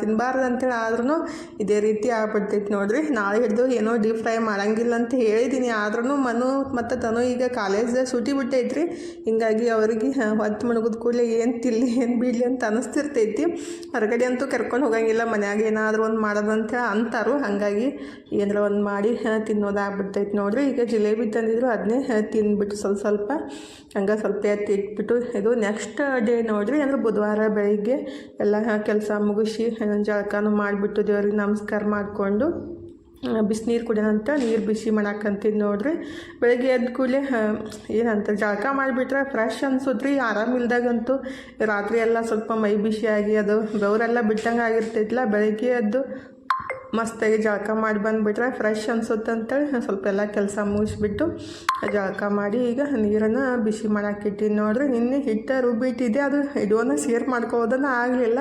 ತಿನ್ನಬಾರ್ದು ಅಂತೇಳಿ ಆದ್ರೂ ಇದೇ ರೀತಿ ಆಗ್ಬಿಡ್ತೈತೆ ನೋಡ್ರಿ. ನಾಳೆ ಹಿಡಿದು ಏನೋ ಡೀಪ್ ಫ್ರೈ ಮಾಡಂಗಿಲ್ಲ ಅಂತ ಹೇಳಿದ್ದೀನಿ ಆದ್ರೂ ಮನು ಮತ್ತು ತನು ಈಗ ಕಾಲೇಜ್ ಸೂಟಿ ಬಿಟ್ಟೈತ್ರಿ. ಹಿಂಗಾಗಿ ಅವ್ರಿಗೆ ಹೊತ್ತು ಮುಳುಗಿದ ಕೂಡಲೇ ಏನು ತಿಲ್ಲಿ ಏನು ಬಿಡಲಿ ಅಂತ ಅನಿಸ್ತಿರ್ತೈತಿ. ಹೊರಗಡೆ ಅಂತೂ ಕರ್ಕೊಂಡು ಹೋಗಂಗಿಲ್ಲ, ಮನ್ಯಾಗ ಏನಾದರೂ ಒಂದು ಮಾಡೋದಂತ ಅಂತಾರು. ಹಾಗಾಗಿ ಏನಾರ ಒಂದು ಮಾಡಿ ತಿನ್ನೋದಾಗ್ಬಿಡ್ತೈತೆ ನೋಡ್ರಿ. ಈಗ ಜಿಲೇಬಿ ತಂದಿದ್ರು ಅದನ್ನೇ ತಿಂದ್ಬಿಟ್ಟು ಸ್ವಲ್ಪ ಸ್ವಲ್ಪ ಹಂಗೆ ಸ್ವಲ್ಪ ಎತ್ತಿ ಇಟ್ಬಿಟ್ಟು ಇದು ನೆಕ್ಸ್ಟ್ ಡೇ ನೋಡಿರಿ, ಅಂದ್ರೆ ಬುಧವಾರ ಬೆಳಿಗ್ಗೆ ಎಲ್ಲ ಕೆಲಸ ಮುಗಿಸಿ ಜಳಕನೂ ಮಾಡಿಬಿಟ್ಟು ದೇವ್ರಿಗೆ ನಮಸ್ಕಾರ ಮಾಡಿಕೊಂಡು ಬಿಸಿನೀರು ಕುಡಿಯೋಣಂತ ನೀರು ಬಿಸಿ ಮಾಡಾಕಂತೀನಿ ನೋಡ್ರಿ. ಬೆಳಗ್ಗೆ ಎದ್ದ ಕೂಡಲೇ ಏನಂತ ಜಳಕ ಮಾಡಿಬಿಟ್ರೆ ಫ್ರೆಶ್ ಅನ್ಸುತ್ರಿ ಆರಾಮಿಲ್ದಾಗಂತೂ ರಾತ್ರಿ ಎಲ್ಲ ಸ್ವಲ್ಪ ಮೈ ಬಿಸಿಯಾಗಿ ಅದು ಬೆವರೆಲ್ಲ ಬಿಟ್ಟಂಗೆ ಆಗಿರ್ತೈತಿಲ್ಲ ಬೆಳಗ್ಗೆ ಎದ್ದು ಮಸ್ತಾಗಿ ಜಳಕ ಮಾಡಿ ಬಂದುಬಿಟ್ರೆ ಫ್ರೆಶ್ ಅನ್ಸುತ್ತೆ ಅಂತೇಳಿ ಸ್ವಲ್ಪ ಎಲ್ಲ ಕೆಲಸ ಮುಗಿಸ್ಬಿಟ್ಟು ಜಳಕ ಮಾಡಿ ಈಗ ನೀರನ್ನು ಬಿಸಿ ಮಾಡಾಕಿಟ್ಟಿನಿ ನೋಡ್ರಿ. ನಿನ್ನೆ ಹಿಟ್ಟು ರುಬ್ಬಿಟ್ಟಿದ್ದೆ. ಅದು ಇಡುವನ್ನು ಸೇರ್ ಮಾಡ್ಕೋದನ್ನ ಆಗಲಿಲ್ಲ.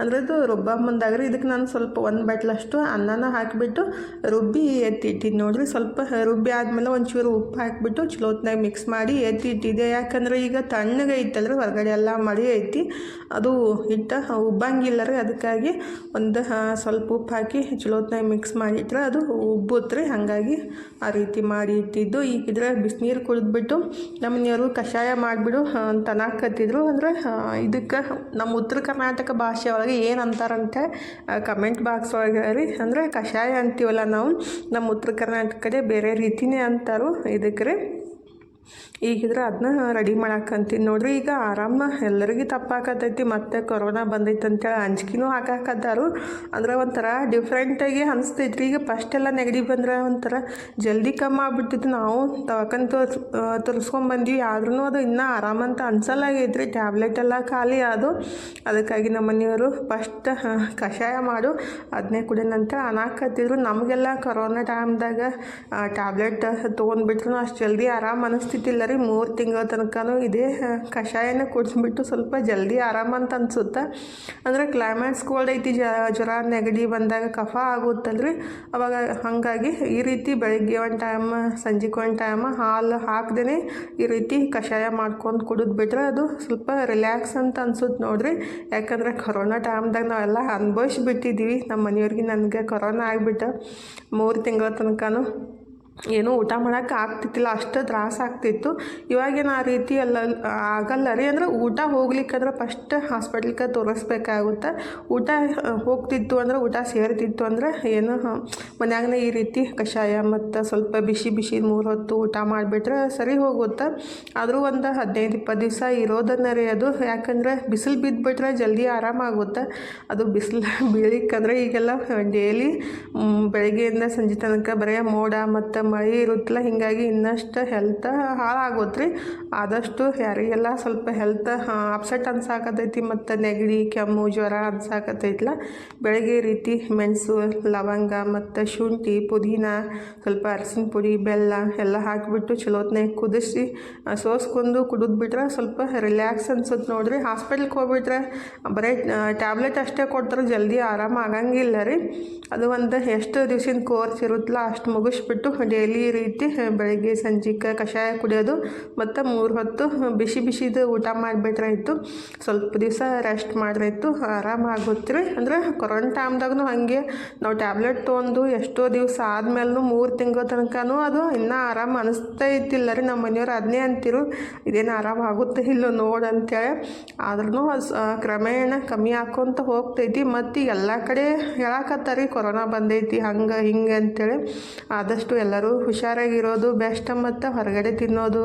ಅಂದರೆ ಅದು ರುಬ್ಬ ಮುಂದಾಗ್ರಿ ಇದಕ್ಕೆ ನಾನು ಸ್ವಲ್ಪ ಒಂದು ಬಟ್ಲಷ್ಟು ಅನ್ನನ ಹಾಕಿಬಿಟ್ಟು ರುಬ್ಬಿ ಎತ್ತಿ ಇಟ್ಟಿದ್ದು ನೋಡ್ರಿ. ಸ್ವಲ್ಪ ರುಬ್ಬಿ ಆದಮೇಲೆ ಒಂಚೂರು ಉಪ್ಪು ಹಾಕಿಬಿಟ್ಟು ಚಲೋತ್ನಾಗ ಮಿಕ್ಸ್ ಮಾಡಿ ಎತ್ತಿ ಯಾಕಂದರೆ ಈಗ ತಣ್ಣಗೆ ಐತಲ್ರಿ. ಹೊರಗಡೆ ಎಲ್ಲ ಮಳೆ ಐತಿ. ಅದು ಹಿಟ್ಟು ಉಬ್ಬಂಗಿಲ್ಲ ರೀ. ಅದಕ್ಕಾಗಿ ಒಂದು ಸ್ವಲ್ಪ ಉಪ್ಪು ಹಾಕಿ ಚಲೋತ್ನಾಗ ಮಿಕ್ಸ್ ಮಾಡಿಟ್ರೆ ಅದು ಉಬ್ಬುತ್ತೆ ಹಾಗಾಗಿ ಆ ರೀತಿ ಮಾಡಿ ಇಟ್ಟಿದ್ದು. ಈಗಿದ್ರೆ ಬಿಸಿನೀರು ಕುಡಿದ್ಬಿಟ್ಟು ನಮ್ಮ ಮನೆಯವರು ಕಷಾಯ ಮಾಡಿಬಿಡು ಅಂತ ಅನ್ನಕತ್ತಿದ್ರು. ಅಂದ್ರೆ ಇದಕ್ಕೆ ನಮ್ಮ ಉತ್ತರ ಕರ್ನಾಟಕ ಭಾಷೆ ಒಳಗೆ ಏನು ಅಂತಾರಂತೆ ಕಮೆಂಟ್ ಬಾಕ್ಸ್ ಒಳಗೆ ರೀ. ಅಂದರೆ, ಕಷಾಯ ಅಂತೀವಲ್ಲ ನಾವು, ನಮ್ಮ ಉತ್ತರ ಕರ್ನಾಟಕದೇ ಬೇರೆ ರೀತಿನೇ ಅಂತಾರು ಇದಕ್ಕೆ ರೀ. ಈಗಿದ್ರೆ ಅದನ್ನ ರೆಡಿ ಮಾಡಾಕಂತೀನಿ ನೋಡ್ರಿ, ಈಗ ಆರಾಮ ಎಲ್ಲರಿಗೂ ತಪ್ಪಾಕತೈತಿ ಮತ್ತೆ ಕೊರೋನಾ ಬಂದೈತೆ ಅಂತೇಳಿ ಅಂಜಿಕೆನೂ ಹಾಕಾಕತ್ತಾರು. ಅಂದ್ರೆ ಒಂಥರ ಡಿಫ್ರೆಂಟಾಗಿ ಅನಿಸ್ತೈತ್ರಿ. ಈಗ ಫಸ್ಟ್ ಎಲ್ಲ ನೆಗಡಿ ಬಂದ್ರೆ ಒಂಥರ ಜಲ್ದಿ ಕಮ್ಮಿ ಆಗ್ಬಿಟ್ಟಿತ್ತು ನಾವು ತವಕಂತ ತರಿಸ್ಕೊಂಬಂದ್ವಿ ಆದ್ರೂ ಅದು ಇನ್ನೂ ಆರಾಮಂತ ಅನ್ಸಲ್ಲಾಗೈತ್ರಿ ಟ್ಯಾಬ್ಲೆಟ್ ಎಲ್ಲ ಖಾಲಿ ಅದು ಅದಕ್ಕಾಗಿ ನಮ್ಮ ಮನೆಯವರು ಫಸ್ಟ್ ಕಷಾಯ ಮಾಡು. ಅದನ್ನೇ ನಂತರ ಅನಾಕತ್ತಿದ್ರು. ನಮಗೆಲ್ಲ ಕೊರೋನಾ ಟೈಮ್ದಾಗ ಟ್ಯಾಬ್ಲೆಟ್ ತೊಗೊಂಡ್ಬಿಟ್ರು ಅಷ್ಟು ಜಲ್ದಿ ಆರಾಮ ಅನಿಸ್ತಿತ್ತಿಲ್ಲ. ರೀ ಮೂರು ತಿಂಗಳ ತನಕನೂ ಇದೇ. ಕಷಾಯನ ಕುಡಿಸ್ಬಿಟ್ಟು ಸ್ವಲ್ಪ ಜಲ್ದಿ ಆರಾಮ ಅಂತ ಅನ್ಸುತ್ತೆ? ಅಂದರೆ ಕ್ಲೈಮೇಟ್ಸ್ ಕೋಲ್ಡ್ ಐತಿ, ಜ, ಜ್ವರ ನೆಗಡಿ ಬಂದಾಗ ಕಫ ಆಗುತ್ತಲ್ರಿ? ಅವಾಗ ಹಾಗಾಗಿ ಈ ರೀತಿ ಬೆಳಗ್ಗೆ ಒಂದು ಟೈಮ್ ಸಂಜೆಗೆ ಒಂದು ಟೈಮ್ ಹಾಲು ಹಾಕ್ದೇ ಈ ರೀತಿ ಕಷಾಯ ಮಾಡ್ಕೊಂಡು ಕುಡಿದು ಬಿಟ್ರೆ ಅದು ಸ್ವಲ್ಪ ರಿಲ್ಯಾಕ್ಸ್ ಅಂತ ಅನ್ಸುತ್ತೆ ನೋಡ್ರಿ. ಯಾಕಂದರೆ ಕೊರೋನಾ ಟೈಮ್ದಾಗ ನಾವೆಲ್ಲ ಅನುಭವಿಸ್ಬಿಟ್ಟಿದ್ದೀವಿ ನಮ್ಮ ಮನೆಯವ್ರಿಗೆ ನನಗೆ ಕೊರೋನಾ ಆಗಿಬಿಟ್ಟು. ಮೂರು ತಿಂಗಳ ತನಕನೂ ಏನೂ ಊಟ ಮಾಡೋಕ್ಕೆ ಆಗ್ತಿತ್ತಿಲ್ಲ, ಅಷ್ಟು ತ್ರಾಸ ಆಗ್ತಿತ್ತು. ಇವಾಗೇನು ಆ ರೀತಿ ಎಲ್ಲ ಆಗಲ್ಲ ರೀ. ಅಂದ್ರೆ ಊಟ ಹೋಗ್ಲಿಕ್ಕಂದ್ರೆ ಫಸ್ಟ್ ಹಾಸ್ಪಿಟ್ಲಿಗೆ ತೋರಿಸ್ಬೇಕಾಗುತ್ತೆ. ಊಟ ಹೋಗ್ತಿತ್ತು ಅಂದ್ರೆ ಊಟ ಸೇರ್ತಿತ್ತು ಅಂದ್ರೆ ಏನು ಮನ್ಯಾಗನೇ ಈ ರೀತಿ ಕಷಾಯ ಮತ್ತು ಸ್ವಲ್ಪ ಬಿಸಿ ಬಿಸಿ ಮೂರು ಹೊತ್ತು ಊಟ ಮಾಡಿಬಿಟ್ರೆ ಸರಿ ಹೋಗುತ್ತೆ. ಆದರೂ ಒಂದು ಹದಿನೈದು, ಇಪ್ಪತ್ತು ದಿವಸ ಇರೋದನ್ನ ರೀ ಅದು. ಯಾಕಂದ್ರೆ ಬಿಸಿಲು ಬಿದ್ದುಬಿಟ್ರೆ ಜಲ್ದಿ ಆರಾಮಾಗುತ್ತೆ ಅದು ಬಿಸಿಲು ಬೀಳಿಕ್ಕಂದ್ರೆ ಈಗೆಲ್ಲ ಡೈಲಿ ಬೆಳಗ್ಗೆಯಿಂದ ಸಂಜೆ ತನಕ ಬರೀ ಮೋಡ ಮತ್ತು ಮಳೆ ಇರುತ್ತಲ್ಲ, ಹೀಗಾಗಿ ಇನ್ನಷ್ಟು ಹೆಲ್ತ್ ಹಾಳಾಗೋತ್ರಿ. ಆದಷ್ಟು ಯಾರಿಗೆಲ್ಲ ಸ್ವಲ್ಪ ಹೆಲ್ತ್ ಅಪ್ಸೆಟ್ ಅನ್ಸಾಕತೈತಿ ಮತ್ತು ನೆಗಡಿ, ಕೆಮ್ಮು, ಜ್ವರ ಅನ್ಸಾಕತೈತಲ್ಲ ಬೆಳಗ್ಗೆ ರೀತಿ ಮೆಣಸು, ಲವಂಗ ಮತ್ತು ಶುಂಠಿ, ಪುದೀನ, ಸ್ವಲ್ಪ ಅರಸಿನ ಪುಡಿ, ಬೆಲ್ಲ ಎಲ್ಲ ಹಾಕಿಬಿಟ್ಟು ಚಲೋತ್ನಾಗ ಕುದಿಸಿ ಸೋಸ್ಕೊಂಡು ಕುಡಿದ್ಬಿಟ್ರೆ ಸ್ವಲ್ಪ ರಿಲ್ಯಾಕ್ಸ್ ಅನ್ಸುತ್ತೆ ನೋಡ್ರಿ. ಹಾಸ್ಪಿಟ್ಲ್ಗೆ ಹೋಗ್ಬಿಟ್ರೆ ಬರೀ ಟ್ಯಾಬ್ಲೆಟ್ ಅಷ್ಟೇ ಕೊಡ್ತಾರೆ ಜಲ್ದಿ ಆರಾಮ ಆಗಂಗಿಲ್ಲ ರೀ. ಅದು ಒಂದು ಎಷ್ಟು ದಿವ್ಸಿನ ಕೋರ್ಸ್ ಇರುತ್ತಲ್ಲ ಅಷ್ಟು ಮುಗಿಸ್ಬಿಟ್ಟು ಡೈಲಿ ರೀತಿ ಬೆಳಗ್ಗೆ ಸಂಜೆಗೆ ಕಷಾಯ ಕುಡಿಯೋದು, ಮತ್ತು ಮೂರು ಹೊತ್ತು ಬಿಸಿ ಬಿಸಿದು ಊಟ ಮಾಡಿಬಿಟ್ರಾಯ್ತು ಸ್ವಲ್ಪ ದಿವಸ ರೆಸ್ಟ್ ಮಾಡ್ರಾಯಿತು ಆರಾಮಾಗುತ್ತೆ ರೀ ಅಂದ್ರೆ ಕೊರೋನಾ ಟೈಮ್ದಾಗೂ ಹಾಗೆ. ನಾವು ಟ್ಯಾಬ್ಲೆಟ್ ತೊಗೊಂಡು ಎಷ್ಟೋ ದಿವಸ ಆದ್ಮೇಲೂ ಮೂರು ತಿಂಗಳ ತನಕನೂ ಅದು ಇನ್ನೂ ಆರಾಮ ಅನಿಸ್ತಾ ಇತ್ತಿಲ್ಲ ರೀ. ನಮ್ಮ ಮನೆಯವ್ರು ಅದನ್ನೇ ಅಂತಿರು. ಇದೇನು ಆರಾಮ ಆಗುತ್ತೆ ಇಲ್ಲೋ ನೋಡು ಅಂತೇಳಿ ಆದ್ರೂ ಕ್ರಮೇಣ ಕಮ್ಮಿ ಹಾಕೊಂತ ಹೋಗ್ತೈತಿ. ಮತ್ತು ಎಲ್ಲ ಕಡೆ ಹೇಳಕತ್ತಾರೀ ಕೊರೋನಾ ಬಂದೈತಿ, ಹಂಗೆ, ಹಿಂಗೆ ಅಂತೇಳಿ ಆದಷ್ಟು ಎಲ್ಲರೂ ಹುಷಾರಾಗಿರೋದು, ಬೆಸ್ಟ್ ಮತ್ತು ಹೊರಗಡೆ ತಿನ್ನೋದು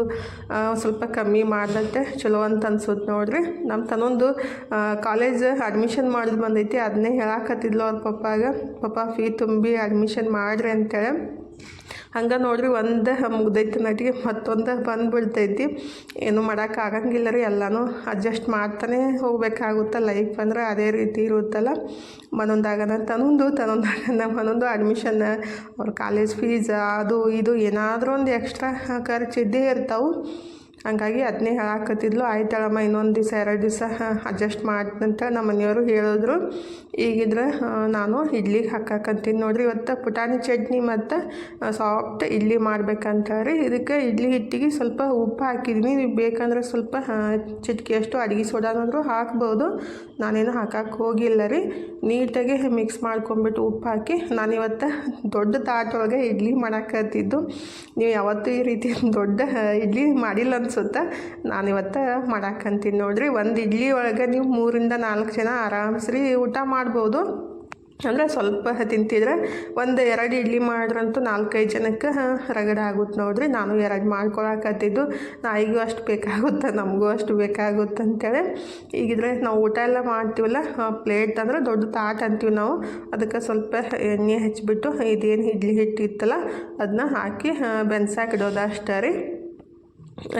ಸ್ವಲ್ಪ ಕಮ್ಮಿ ಮಾಡ್ದಂತೆ ಚಲೋ ಅಂತ ಅನ್ಸುತ್ತೆ ನೋಡ್ರಿ. ನಮ್ಮ ತನ್ನೊಂದು ಕಾಲೇಜ್ ಅಡ್ಮಿಷನ್ ಮಾಡೋದು ಬಂದೈತಿ. ಅದನ್ನೇ ಹೇಳಾಕತ್ತಿದ್ಲು ಅವ್ರ ಪಪ್ಪಾಗ. ಪಪ್ಪ ಫೀ ತುಂಬಿ ಅಡ್ಮಿಷನ್ ಮಾಡ್ರಿ ಅಂತೇಳಿ. ಹಂಗೆ ನೋಡ್ರಿ ಒಂದು ಮುಗ್ದೈತಿ ನಟಿಗೆ, ಮತ್ತೊಂದು ಬಂದುಬಿಡ್ತೈತಿ. ಏನು ಮಾಡೋಕೆ ಆಗಂಗಿಲ್ಲ ರೀ, ಎಲ್ಲನೂ ಅಡ್ಜಸ್ಟ್ ಮಾಡ್ತಾನೆ ಹೋಗ್ಬೇಕಾಗುತ್ತೆ ಲೈಫ್ ಅಂದ್ರೆ ಅದೇ ರೀತಿ ಇರುತ್ತಲ್ಲ. ಮನೊಂದಾಗನ ತನ್ನೊಂದು ತನ್ನೊಂದಾಗನ ಮನೊಂದು ಅಡ್ಮಿಷನ್ ಅವ್ರ ಕಾಲೇಜ್ ಫೀಸ್ ಅದು ಇದು ಏನಾದರೂ ಒಂದು ಎಕ್ಸ್ಟ್ರಾ ಖರ್ಚು ಇದ್ದೇ ಇರ್ತಾವೆ. ಹಂಗಾಗಿ ಅದನ್ನೇ ಹೇಳಾಕತ್ತಿದ್ಲು ಆಯ್ತಳಮ್ಮ ಇನ್ನೊಂದು ದಿವಸ, ಎರಡು ದಿವಸ ಅಡ್ಜಸ್ಟ್ ಮಾಡ್ತಂತ ನಮ್ಮ ಮನೆಯವರು ಹೇಳಿದ್ರು, ಈಗಿದ್ರೆ ನಾನು ಇಡ್ಲಿಗೆ ಹಾಕಾಕಂತೀನಿ ನೋಡ್ರಿ, ಇವತ್ತು ಪುಟಾಣಿ ಚಟ್ನಿ ಮತ್ತು ಸಾಫ್ಟ್ ಇಡ್ಲಿ ಮಾಡ್ಬೇಕಂತ ರೀ ಇದಕ್ಕೆ ಇಡ್ಲಿ ಹಿಟ್ಟಿಗೆ ಸ್ವಲ್ಪ ಉಪ್ಪು ಹಾಕಿದ್ದೀನಿ ನೀವು ಬೇಕಂದ್ರೆ ಸ್ವಲ್ಪ ಚಿಟಿಕೆಯಷ್ಟು ಅಡುಗೆ ಸೋಡಾನಾದರೂ ಹಾಕ್ಬೋದು. ನಾನೇನು ಹಾಕಕ್ಕೆ ಹೋಗಿಲ್ಲ ರೀ. ನೀಟಾಗಿ ಮಿಕ್ಸ್ ಮಾಡ್ಕೊಂಬಿಟ್ಟು ಉಪ್ಪು ಹಾಕಿ, ನಾನಿವತ್ತು ದೊಡ್ಡ ತಾಟೊಳಗೆ ಇಡ್ಲಿ ಮಾಡಾಕತ್ತಿದ್ದು. ನೀವು ಯಾವತ್ತೂ ಈ ರೀತಿ ದೊಡ್ಡ ಇಡ್ಲಿ ಮಾಡಿಲ್ಲ ಅನ್ಸುತ್ತೆ. ನಾನಿವತ್ತು ಮಾಡಾಕಂತೀನಿ ನೋಡ್ರಿ. ಒಂದು ಇಡ್ಲಿ ಒಳಗೆ ನೀವು ಮೂರಿಂದ ನಾಲ್ಕು ಜನ ಆರಾಮ್ಸ್ರಿ ಊಟ ಮಾಡ್ಬೋದು. ಅಂದರೆ ಸ್ವಲ್ಪ ತಿಂತಿದ್ರೆ ಒಂದು ಎರಡು ಇಡ್ಲಿ ಮಾಡ್ರಂತೂ ನಾಲ್ಕೈದು ಜನಕ್ಕೆ ರಗಡ ಆಗುತ್ತೆ ನೋಡ್ರಿ. ನಾನು ಎರಡು ಮಾಡ್ಕೊಳಕತ್ತಿದ್ದು ನಾಯಿಗೂ ಅಷ್ಟು ಬೇಕಾಗುತ್ತೆ, ನಮಗೂ ಅಷ್ಟು ಬೇಕಾಗುತ್ತೆ ಅಂತೇಳಿ. ಈಗಿದ್ರೆ ನಾವು ಊಟ ಎಲ್ಲ ಮಾಡ್ತೀವಲ್ಲ ಪ್ಲೇಟ್ ಅಂದ್ರೆ ದೊಡ್ಡ ತಾಟ್ ಅಂತೀವಿ ನಾವು. ಅದಕ್ಕೆ ಸ್ವಲ್ಪ ಎಣ್ಣೆ ಹಚ್ಚಿಬಿಟ್ಟು ಇದೇನು ಇಡ್ಲಿ ಹಿಟ್ಟು ಇತ್ತಲ್ಲ ಅದನ್ನ ಹಾಕಿ ಬೆನ್ಸಾಕಿಡೋದು ಅಷ್ಟೇ ರೀ.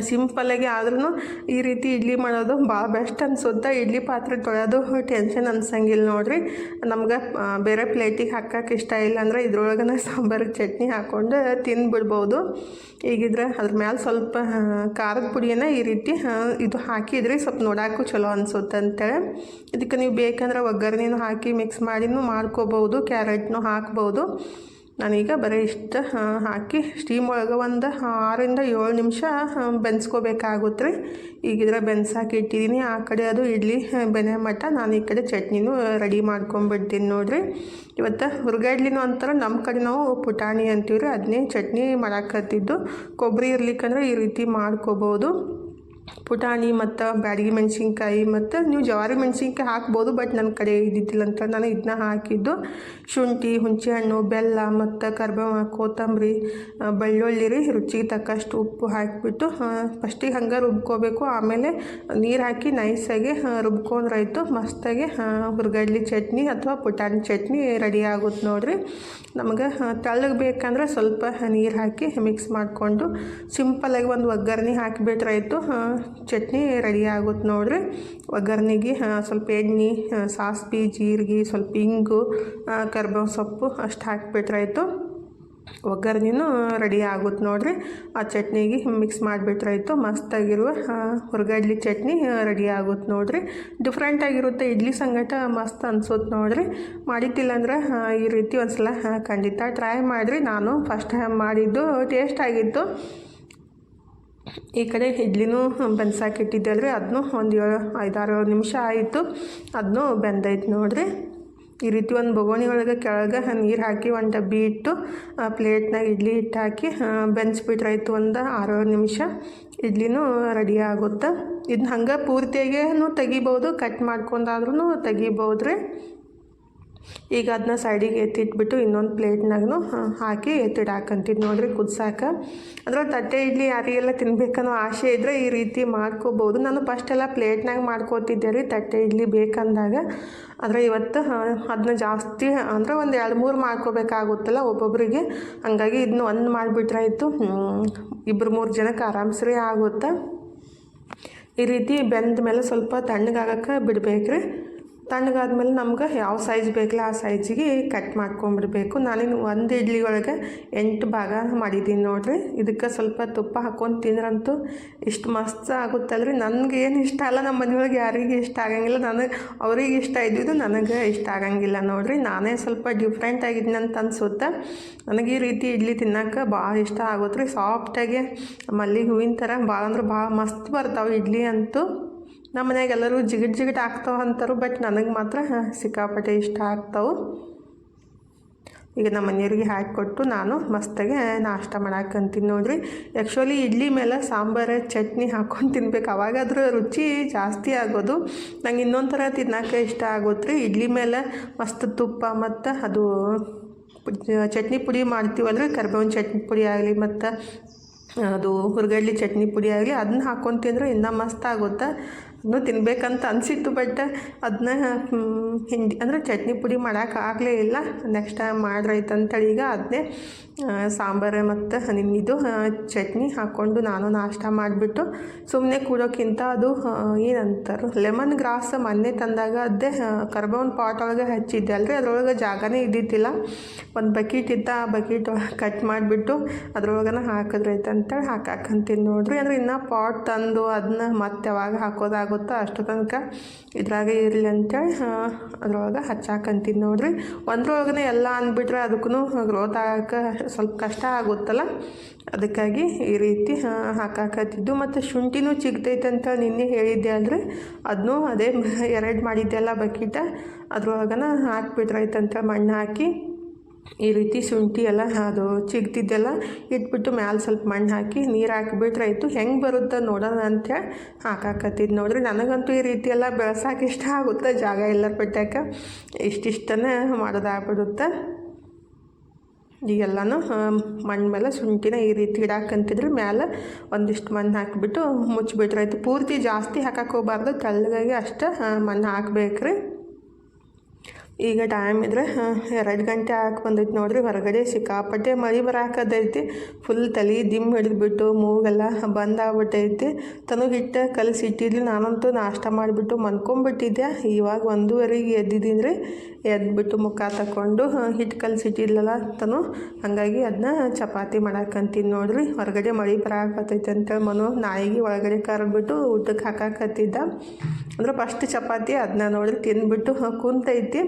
ಸಿಂಪಲ್ಲಾಗಿ ಆದ್ರೂ ಈ ರೀತಿ ಇಡ್ಲಿ ಮಾಡೋದು ಭಾಳ ಬೆಸ್ಟ್ ಅನ್ಸುತ್ತೆ. ಇಡ್ಲಿ ಪಾತ್ರೆ ತೊಳೆಯೋದು ಟೆನ್ಷನ್ ಅನ್ಸಂಗಿಲ್ಲ ನೋಡ್ರಿ. ನಮ್ಗೆ ಬೇರೆ ಪ್ಲೇಟಿಗೆ ಹಾಕಕ್ಕೆ ಇಷ್ಟ ಇಲ್ಲ ಅಂದ್ರೆ ಇದ್ರೊಳಗನ ಸಾಂಬಾರು ಚಟ್ನಿ ಹಾಕ್ಕೊಂಡು ತಿಂದ್ಬಿಡ್ಬೋದು. ಈಗಿದ್ರೆ ಅದ್ರ ಮ್ಯಾಲೆ ಸ್ವಲ್ಪ ಖಾರದ ಪುಡಿಯನ್ನು ಈ ರೀತಿ ಇದು ಹಾಕಿದ್ರಿ ಸ್ವಲ್ಪ ನೋಡೋಕ್ಕೂ ಚಲೋ ಅನ್ಸುತ್ತೆ ಅಂತೇಳಿ. ಇದಕ್ಕೆ ನೀವು ಬೇಕಂದ್ರೆ ಒಗ್ಗರಣೆನೂ ಹಾಕಿ ಮಿಕ್ಸ್ ಮಾಡಿನೂ ಮಾಡ್ಕೋಬೋದು, ಕ್ಯಾರೆಟ್ನೂ ಹಾಕ್ಬೋದು. ನಾನೀಗ ಬರೀ ಇಷ್ಟು ಹಾಕಿ ಸ್ಟೀಮ್ ಒಳಗೆ ಒಂದು ಆರರಿಂದ ಏಳು ನಿಮಿಷ ಬೆನ್ಸ್ಕೋಬೇಕಾಗುತ್ತೆ ರೀ. ಈಗಿದ್ರೆ ಬೆನ್ಸಾಕಿ ಇಟ್ಟಿದ್ದೀನಿ ಆ ಕಡೆ ಅದು ಇಡ್ಲಿ ಬೆನೆ ಮಟ್ಟ ನಾನು ಈ ಕಡೆ ಚಟ್ನಿನೂ ರೆಡಿ ಮಾಡ್ಕೊಂಬಿಡ್ತೀನಿ ನೋಡಿರಿ. ಇವತ್ತು ಹುರ್ಗಡ್ಲಿನೂ ಅಂತಾರೆ ನಮ್ಮ ಕಡೆ ನಾವು ಪುಟಾಣಿ ಅಂತೀವಿ ರೀ ಅದನ್ನೇ ಚಟ್ನಿ ಮಾಡಾಕತ್ತಿದ್ದು ಕೊಬ್ಬರಿ ಇರ್ಲಿಕ್ಕಂದ್ರೆ ಈ ರೀತಿ ಮಾಡ್ಕೋಬೋದು. ಪುಟಾಣಿ ಮತ್ತು ಬ್ಯಾಡಗಿ ಮೆಣಸಿನ್ಕಾಯಿ ಮತ್ತು ನೀವು ಜವಾರಿ ಮೆಣಸಿನ್ಕಾಯಿ ಹಾಕ್ಬೋದು ಬಟ್ ನನ್ನ ಕಡೆ ಇದ್ದಿದ್ದಿಲ್ಲ ಅಂತ ನಾನು ಇದನ್ನ ಹಾಕಿದ್ದು. ಶುಂಠಿ, ಹುಣಸೆಹಣ್ಣು, ಬೆಲ್ಲ ಮತ್ತು ಕರ್ಬೇವ, ಕೊತ್ತಂಬರಿ ಬೆಳ್ಳುಳ್ಳಿ ರೀ, ರುಚಿಗೆ ತಕ್ಕಷ್ಟು ಉಪ್ಪು ಹಾಕಿಬಿಟ್ಟು ಫಸ್ಟಿಗೆ ಹಂಗೆ ರುಬ್ಕೋಬೇಕು. ಆಮೇಲೆ ನೀರು ಹಾಕಿ ನೈಸಾಗಿ ರುಬ್ಕೊಂಡ್ರಾಯ್ತು ಮಸ್ತಾಗಿ ಹುರ್ಗಡ್ಲಿ ಚಟ್ನಿ ಅಥವಾ ಪುಟಾಣಿ ಚಟ್ನಿ ರೆಡಿ ಆಗುತ್ತೆ ನೋಡಿರಿ. ನಮಗೆ ತೆಳ್ಳಗೆ ಬೇಕಂದ್ರೆ ಸ್ವಲ್ಪ ನೀರು ಹಾಕಿ ಮಿಕ್ಸ್ ಮಾಡಿಕೊಂಡು ಸಿಂಪಲಾಗಿ ಒಂದು ಒಗ್ಗರಣೆ ಹಾಕಿಬಿಟ್ರಾಯ್ತು ಚಟ್ನಿ ರೆಡಿ ಆಗುತ್ತೆ ನೋಡ್ರಿ. ಒಗ್ಗರಣೆಗೆ ಸ್ವಲ್ಪ ಎಣ್ಣೆ ಸಾಸ್ಪಿ ಜೀರಿಗೆ, ಸ್ವಲ್ಪ ಇಂಗು ಕರ್ಬೇವ್ ಸೊಪ್ಪು ಅಷ್ಟು ಹಾಕಿಬಿಟ್ರಾಯ್ತು ಒಗ್ಗರಣೆನೂ ರೆಡಿ ಆಗುತ್ತೆ ನೋಡ್ರಿ. ಆ ಚಟ್ನಿಗೆ ಮಿಕ್ಸ್ ಮಾಡಿಬಿಟ್ರಾಯ್ತು ಮಸ್ತಾಗಿರುವ ಹುರ್ಗಡ್ಲಿ ಚಟ್ನಿ ರೆಡಿ ಆಗುತ್ತೆ ನೋಡ್ರಿ. ಡಿಫ್ರೆಂಟ್ ಆಗಿರುತ್ತೆ ಇಡ್ಲಿ ಸಂಗಟ, ಮಸ್ತ್ ಅನ್ಸುತ್ತೆ ನೋಡ್ರಿ. ಮಾಡಿದ್ದಿಲ್ಲ ಅಂದ್ರೆ ಈ ರೀತಿ ಒಂದ್ಸಲ ಸಲ ಖಂಡಿತ ಟ್ರೈ ಮಾಡಿರಿ. ನಾನು ಫಸ್ಟ್ ಟೈಮ್ ಮಾಡಿದ್ದು, ಟೇಸ್ಟ್ ಆಗಿತ್ತು. ಈ ಕಡೆ ಇಡ್ಲಿನೂ ಬೆನ್ಸಾಕಿಟ್ಟಿದ್ದಲ್ರಿ ಅದನ್ನೂ ಒಂದು ಏಳು, ಐದಾರು ನಿಮಿಷ ಆಯಿತು. ಅದನ್ನೂ ಬೆಂದೈತೆ ನೋಡಿರಿ. ಈ ರೀತಿ ಒಂದು ಬೊಗೋಣಿ ಒಳಗೆ ಕೆಳಗೆ ನೀರು ಹಾಕಿ ಒಂದು ಡಬ್ಬಿ ಇಟ್ಟು ಪ್ಲೇಟ್ನಾಗ ಇಡ್ಲಿ ಹಿಟ್ಟು ಹಾಕಿ ಬೆಂಚ್ಬಿಟ್ರಾಯ್ತು ಒಂದು ಆರು ನಿಮಿಷ. ಇಡ್ಲಿನೂ ರೆಡಿ ಆಗುತ್ತೆ. ಇದನ್ನ ಹಂಗೆ ಪೂರ್ತಿಯಾಗೇನು ತೆಗಿಬೋದು ಕಟ್ ಮಾಡ್ಕೊಂಡಾದ್ರೂ ತೆಗಿಬೋದು ರೀ ಈಗ ಅದನ್ನ ಸೈಡಿಗೆ ಎತ್ತಿಟ್ಬಿಟ್ಟು ಇನ್ನೊಂದು ಪ್ಲೇಟ್ನಾಗೂ ಹಾಕಿ ಎತ್ತಿಡಾಕಂತಿದ್ದು ನೋಡಿರಿ ಕುದ್ಸಾಕ. ಅಂದ್ರೆ ತಟ್ಟೆ, ಇಡ್ಲಿ ಯಾರಿಗೆಲ್ಲ ತಿನ್ಬೇಕನ್ನೋ ಆಸೆ ಇದ್ದರೆ ಈ ರೀತಿ ಮಾಡ್ಕೋಬೋದು. ನಾನು ಫಸ್ಟೆಲ್ಲ ಪ್ಲೇಟ್ನಾಗ ಮಾಡ್ಕೋತಿದ್ದೆ ರೀ, ತಟ್ಟೆ, ಇಡ್ಲಿ ಬೇಕಂದಾಗ. ಆದರೆ ಇವತ್ತು ಅದನ್ನ ಜಾಸ್ತಿ, ಅಂದರೆ ಒಂದು ಎರಡು ಮೂರು ಮಾಡ್ಕೋಬೇಕಾಗುತ್ತಲ್ಲ ಒಬ್ಬೊಬ್ಬರಿಗೆ ಹಂಗಾಗಿ ಇದನ್ನ ಒಂದು ಮಾಡಿಬಿಟ್ರಾಯಿತು ಇಬ್ಬರು ಮೂರು ಜನಕ್ಕೆ ಆರಾಮ್ಸ್ರಿ ಆಗುತ್ತೆ? ಈ ರೀತಿ ಬೆಂದ ಮೇಲೆ ಸ್ವಲ್ಪ ತಣ್ಣಗಾಗಕ್ಕೆ ಬಿಡ್ಬೇಕ್ರಿ. ತಣ್ಣಗಾದ್ಮೇಲೆ ನಮ್ಗೆ ಯಾವ ಸೈಜ್ ಬೇಕಲ್ಲ ಆ ಸೈಜಿಗೆ ಕಟ್ ಮಾಡ್ಕೊಂಬಿಡ್ಬೇಕು. ನಾನಿನ್ನು ಒಂದು ಇಡ್ಲಿ ಒಳಗೆ ಎಂಟು ಭಾಗ ಮಾಡಿದ್ದೀನಿ ನೋಡಿರಿ. ಇದಕ್ಕೆ ಸ್ವಲ್ಪ ತುಪ್ಪ ಹಾಕ್ಕೊಂಡು ತಿಂದ್ರಂತೂ ಇಷ್ಟು ಮಸ್ತ್ ಆಗುತ್ತಲ್ರಿ ನನಗೆ ಏನು ಇಷ್ಟ ಅಲ್ಲ ನಮ್ಮ ಮನೆಯೊಳಗೆ ಯಾರಿಗೆ ಇಷ್ಟ ಆಗಂಗಿಲ್ಲ. ನನಗೆ ಅವ್ರಿಗೆ ಇಷ್ಟ ಇದ್ದಿದ್ದು ನನಗೆ ಇಷ್ಟ ಆಗಂಗಿಲ್ಲ ನೋಡಿರಿ. ನಾನೇ ಸ್ವಲ್ಪ ಡಿಫ್ರೆಂಟ್ ಆಗಿದ್ದೀನಿ ಅಂತ ಅನ್ಸುತ್ತೆ. ನನಗೆ ಈ ರೀತಿ ಇಡ್ಲಿ ತಿನ್ನಕ್ಕೆ ಭಾಳ ಇಷ್ಟ ಆಗುತ್ತೆ ರೀ. ಸಾಫ್ಟಾಗಿ ಮಲ್ಲಿಗೆ ಹೂವಿನ ಥರ ಭಾಳ ಅಂದ್ರೆ ಭಾಳ ಮಸ್ತ್ ಬರ್ತಾವೆ ಇಡ್ಲಿ ಅಂತೂ. ನಮ್ಮ ಮನೆಯಾಗ ಎಲ್ಲರೂ ಜಿಗಿಟ್ ಜಿಗಿಟ್ ಆಗ್ತಾವ ಅಂತಾರು ಬಟ್ ನನಗೆ ಮಾತ್ರ ಸಿಕ್ಕಾಪಟ್ಟೆ ಇಷ್ಟ ಆಗ್ತಾವೆ. ಈಗ ನಮ್ಮ ಮನೆಯವ್ರಿಗೆ ಹಾಕಿಕೊಟ್ಟು ನಾನು ಮಸ್ತಾಗೆ ನಾಷ್ಟ ಮಾಡಾಕಂತೀನಿ ನೋಡ್ರಿ. ಆ್ಯಕ್ಚುಲಿ ಇಡ್ಲಿ ಮೇಲೆ ಸಾಂಬಾರು, ಚಟ್ನಿ ಹಾಕ್ಕೊಂಡು ತಿನ್ಬೇಕು. ಅವಾಗಾದರೂ ರುಚಿ ಜಾಸ್ತಿ ಆಗೋದು. ನಂಗೆ ಇನ್ನೊಂದು ಥರ ತಿನ್ನಕ್ಕೆ ಇಷ್ಟ ಆಗುತ್ತೆ ರೀ. ಇಡ್ಲಿ ಮೇಲೆ ಮಸ್ತ್ ತುಪ್ಪ ಮತ್ತು ಅದು ಚಟ್ನಿ ಪುಡಿ ಮಾಡ್ತೀವಲ್ರಿ. ಕರ್ಬೇವಿನ ಚಟ್ನಿ ಪುಡಿ ಆಗಲಿ ಮತ್ತು ಅದು ಹುರ್ಗಡ್ಲಿ ಚಟ್ನಿ ಪುಡಿ ಆಗಲಿ ಅದನ್ನ ಹಾಕ್ಕೊಂಡು ತಿಂದರೆ ಇನ್ನೂ ಮಸ್ತ್ ಆಗುತ್ತೆ ಅದನ್ನು ತಿನ್ಬೇಕಂತ ಅನಿಸಿತ್ತು ಬಟ್ ಅದನ್ನ ಹಿಂಡಿ, ಅಂದರೆ ಚಟ್ನಿ ಪುಡಿ ಮಾಡೋಕ್ಕಾಗಲೇ ಇಲ್ಲ. ನೆಕ್ಸ್ಟ್ ಟೈಮ್ ಮಾಡ್ರೈತಂತೇಳಿ ಈಗ ಅದನ್ನೇ ಸಾಂಬಾರು ಮತ್ತು ನಿನ್ನಿದು ಚಟ್ನಿ ಹಾಕ್ಕೊಂಡು ನಾನು ನಾಷ್ಟ ಮಾಡಿಬಿಟ್ಟು ಸುಮ್ಮನೆ ಕೂಡೋಕ್ಕಿಂತ ಅದು ಏನಂತಾರೆ, ಲೆಮನ್ ಗ್ರಾಸ್ ಮೊನ್ನೆ ತಂದಾಗ ಅದೇ ಕರ್ಬೇವಿನ ಪಾಟ್ ಒಳಗೆ ಹಚ್ಚಿದ್ದೆ. ಅಲ್ರಿ, ಅದರೊಳಗೆ ಜಾಗನೇ ಇದ್ದಿದ್ದಿಲ್ಲ. ಒಂದು ಬಕೆಟ್ ಇತ್ತ ಆ ಬಕೀಟ್ ಕಟ್ ಮಾಡಿಬಿಟ್ಟು ಅದ್ರೊಳಗನ ಹಾಕಿದ್ರೆ ಅಂತೇಳಿ ಹಾಕಾಕಂತೀನಿ ನೋಡ್ರಿ. ಅಂದರೆ ಇನ್ನೂ ಪಾಟ್ ತಂದು ಅದನ್ನ ಮತ್ತೆ ಯಾವಾಗ ಹಾಕೋದಾಗುತ್ತೋ ಅಷ್ಟು ತನಕ ಇದ್ರಾಗೆ ಇರಲಿ ಅಂತೇಳಿ ಅದ್ರೊಳಗೆ ಹಚ್ಚಾಕಂತೀನಿ ನೋಡ್ರಿ. ಒಂದ್ರೊಳಗನೆ ಎಲ್ಲ ಅಂದ್ಬಿಟ್ರೆ ಅದಕ್ಕೂ ಗ್ರೋತ್ ಆಗಕ್ಕೆ ಸ್ವಲ್ಪ ಕಷ್ಟ ಆಗುತ್ತಲ್ಲ? ಅದಕ್ಕಾಗಿ ಈ ರೀತಿ ಹಾಕಾಕತ್ತಿದ್ದು. ಮತ್ತು ಶುಂಠಿನೂ ಚಿಗ್ತೈತೆ ಅಂತ ನಿನ್ನೆ ಹೇಳಿದ್ದೆ ಅಂದರೆ ಅದನ್ನೂ ಅದೇ ಎರಡು ಮಾಡಿದ್ದೆಲ್ಲ ಬಕೀಟ. ಅದ್ರೊಳಗನ ಹಾಕ್ಬಿಟ್ರಾಯ್ತಂತ ಮಣ್ಣು ಹಾಕಿ, ಈ ರೀತಿ ಶುಂಠಿ ಎಲ್ಲ ಅದು ಚಿಗ್ತಿದ್ದೆಲ್ಲ ಇಟ್ಬಿಟ್ಟು ಮ್ಯಾಲೆ ಸ್ವಲ್ಪ ಮಣ್ಣು ಹಾಕಿ, ನೀರು ಹಾಕಿಬಿಟ್ರೆ ಆಯಿತು ಹೆಂಗೆ ಬರುತ್ತೆ ನೋಡೋಣ ಅಂತೇಳಿ ಹಾಕಾಕತ್ತಿದ್ದು ನೋಡ್ರಿ. ನನಗಂತೂ ಈ ರೀತಿ ಎಲ್ಲ ಬೆಳೆಸೋಕೆ ಇಷ್ಟ ಆಗುತ್ತೆ ಜಾಗ ಎಲ್ಲರ ಪಟ್ಟಾಕ ಇಷ್ಟಿಷ್ಟನೇ ಮಾಡೋದಾಗ್ಬಿಡುತ್ತೆ? ಈಗೆಲ್ಲನೂ ಮಣ್ಣು ಮೇಲೆ ಶುಂಠಿನ ಈ ರೀತಿ ಇಡಾಕಂತಿದ್ರೆ ಮೇಲೆ ಒಂದಿಷ್ಟು ಮಣ್ಣು ಹಾಕಿಬಿಟ್ಟು ಮುಚ್ಚಿಬಿಟ್ರಾಯ್ತು ಪೂರ್ತಿ ಜಾಸ್ತಿ ಹಾಕಕ್ಕೆ ಹೋಗ್ಬಾರ್ದು, ತೆಳ್ಳಗಾಗಿ ಅಷ್ಟೇ ಮಣ್ಣು ಹಾಕ್ಬೇಕ್ರಿ. ಈಗ ಟೈಮ್ ಇದ್ರೆ ಎರಡು ಗಂಟೆ ಹಾಕಿ ಬಂದೈತೆ ನೋಡ್ರಿ, ಹೊರಗಡೆ ಸಿಕ್ಕಾಪಟ್ಟೆ ಮಳೆ ಬರಾಕದೈತಿ ಫುಲ್ ತಲೆ ದಿಮ್ ಹಿಡಿದ್ಬಿಟ್ಟು, ಮೂಗೆಲ್ಲ ಬಂದಾಗ್ಬಿಟ್ಟೈತಿ. ತನಗೆ ಹಿಟ್ಟು ಕಲಸಿ ಇಟ್ಟಿದ್ಲಿ, ನಾನಂತೂ ನಾಷ್ಟ ಮಾಡಿಬಿಟ್ಟು ಮನ್ಕೊಂಬಿಟ್ಟಿದ್ದೆ. ಇವಾಗ ಒಂದೂವರೆಗೆ ಎದ್ದಿದ್ದೀನಿ ರೀ. ಎದ್ಬಿಟ್ಟು ಮುಖ ತಗೊಂಡು ಹಿಟ್ಟು ಕಲಸಿಟ್ಟಿಲ್ಲಲ್ಲ ತನು ಹಾಗಾಗಿ ಅದನ್ನ ಚಪಾತಿ ಮಾಡಾಕಂತೀನಿ ನೋಡ್ರಿ. ಹೊರಗಡೆ ಮಳೆ ಬರಾಕತ್ತೈತೆ ಅಂತೇಳಿ ಮನು ನಾಯಿಗೆ ಒಳಗಡೆ ಕರೆದ್ಬಿಟ್ಟು ಊಟಕ್ಕೆ ಹಾಕಾಕತ್ತಿದ್ದ. ಅಂದ್ರೆ ಫಸ್ಟ್ ಚಪಾತಿ ಅದನ್ನ ನೋಡ್ರಿ ತಿಂದ್ಬಿಟ್ಟು ಕುಂತೈತಿ.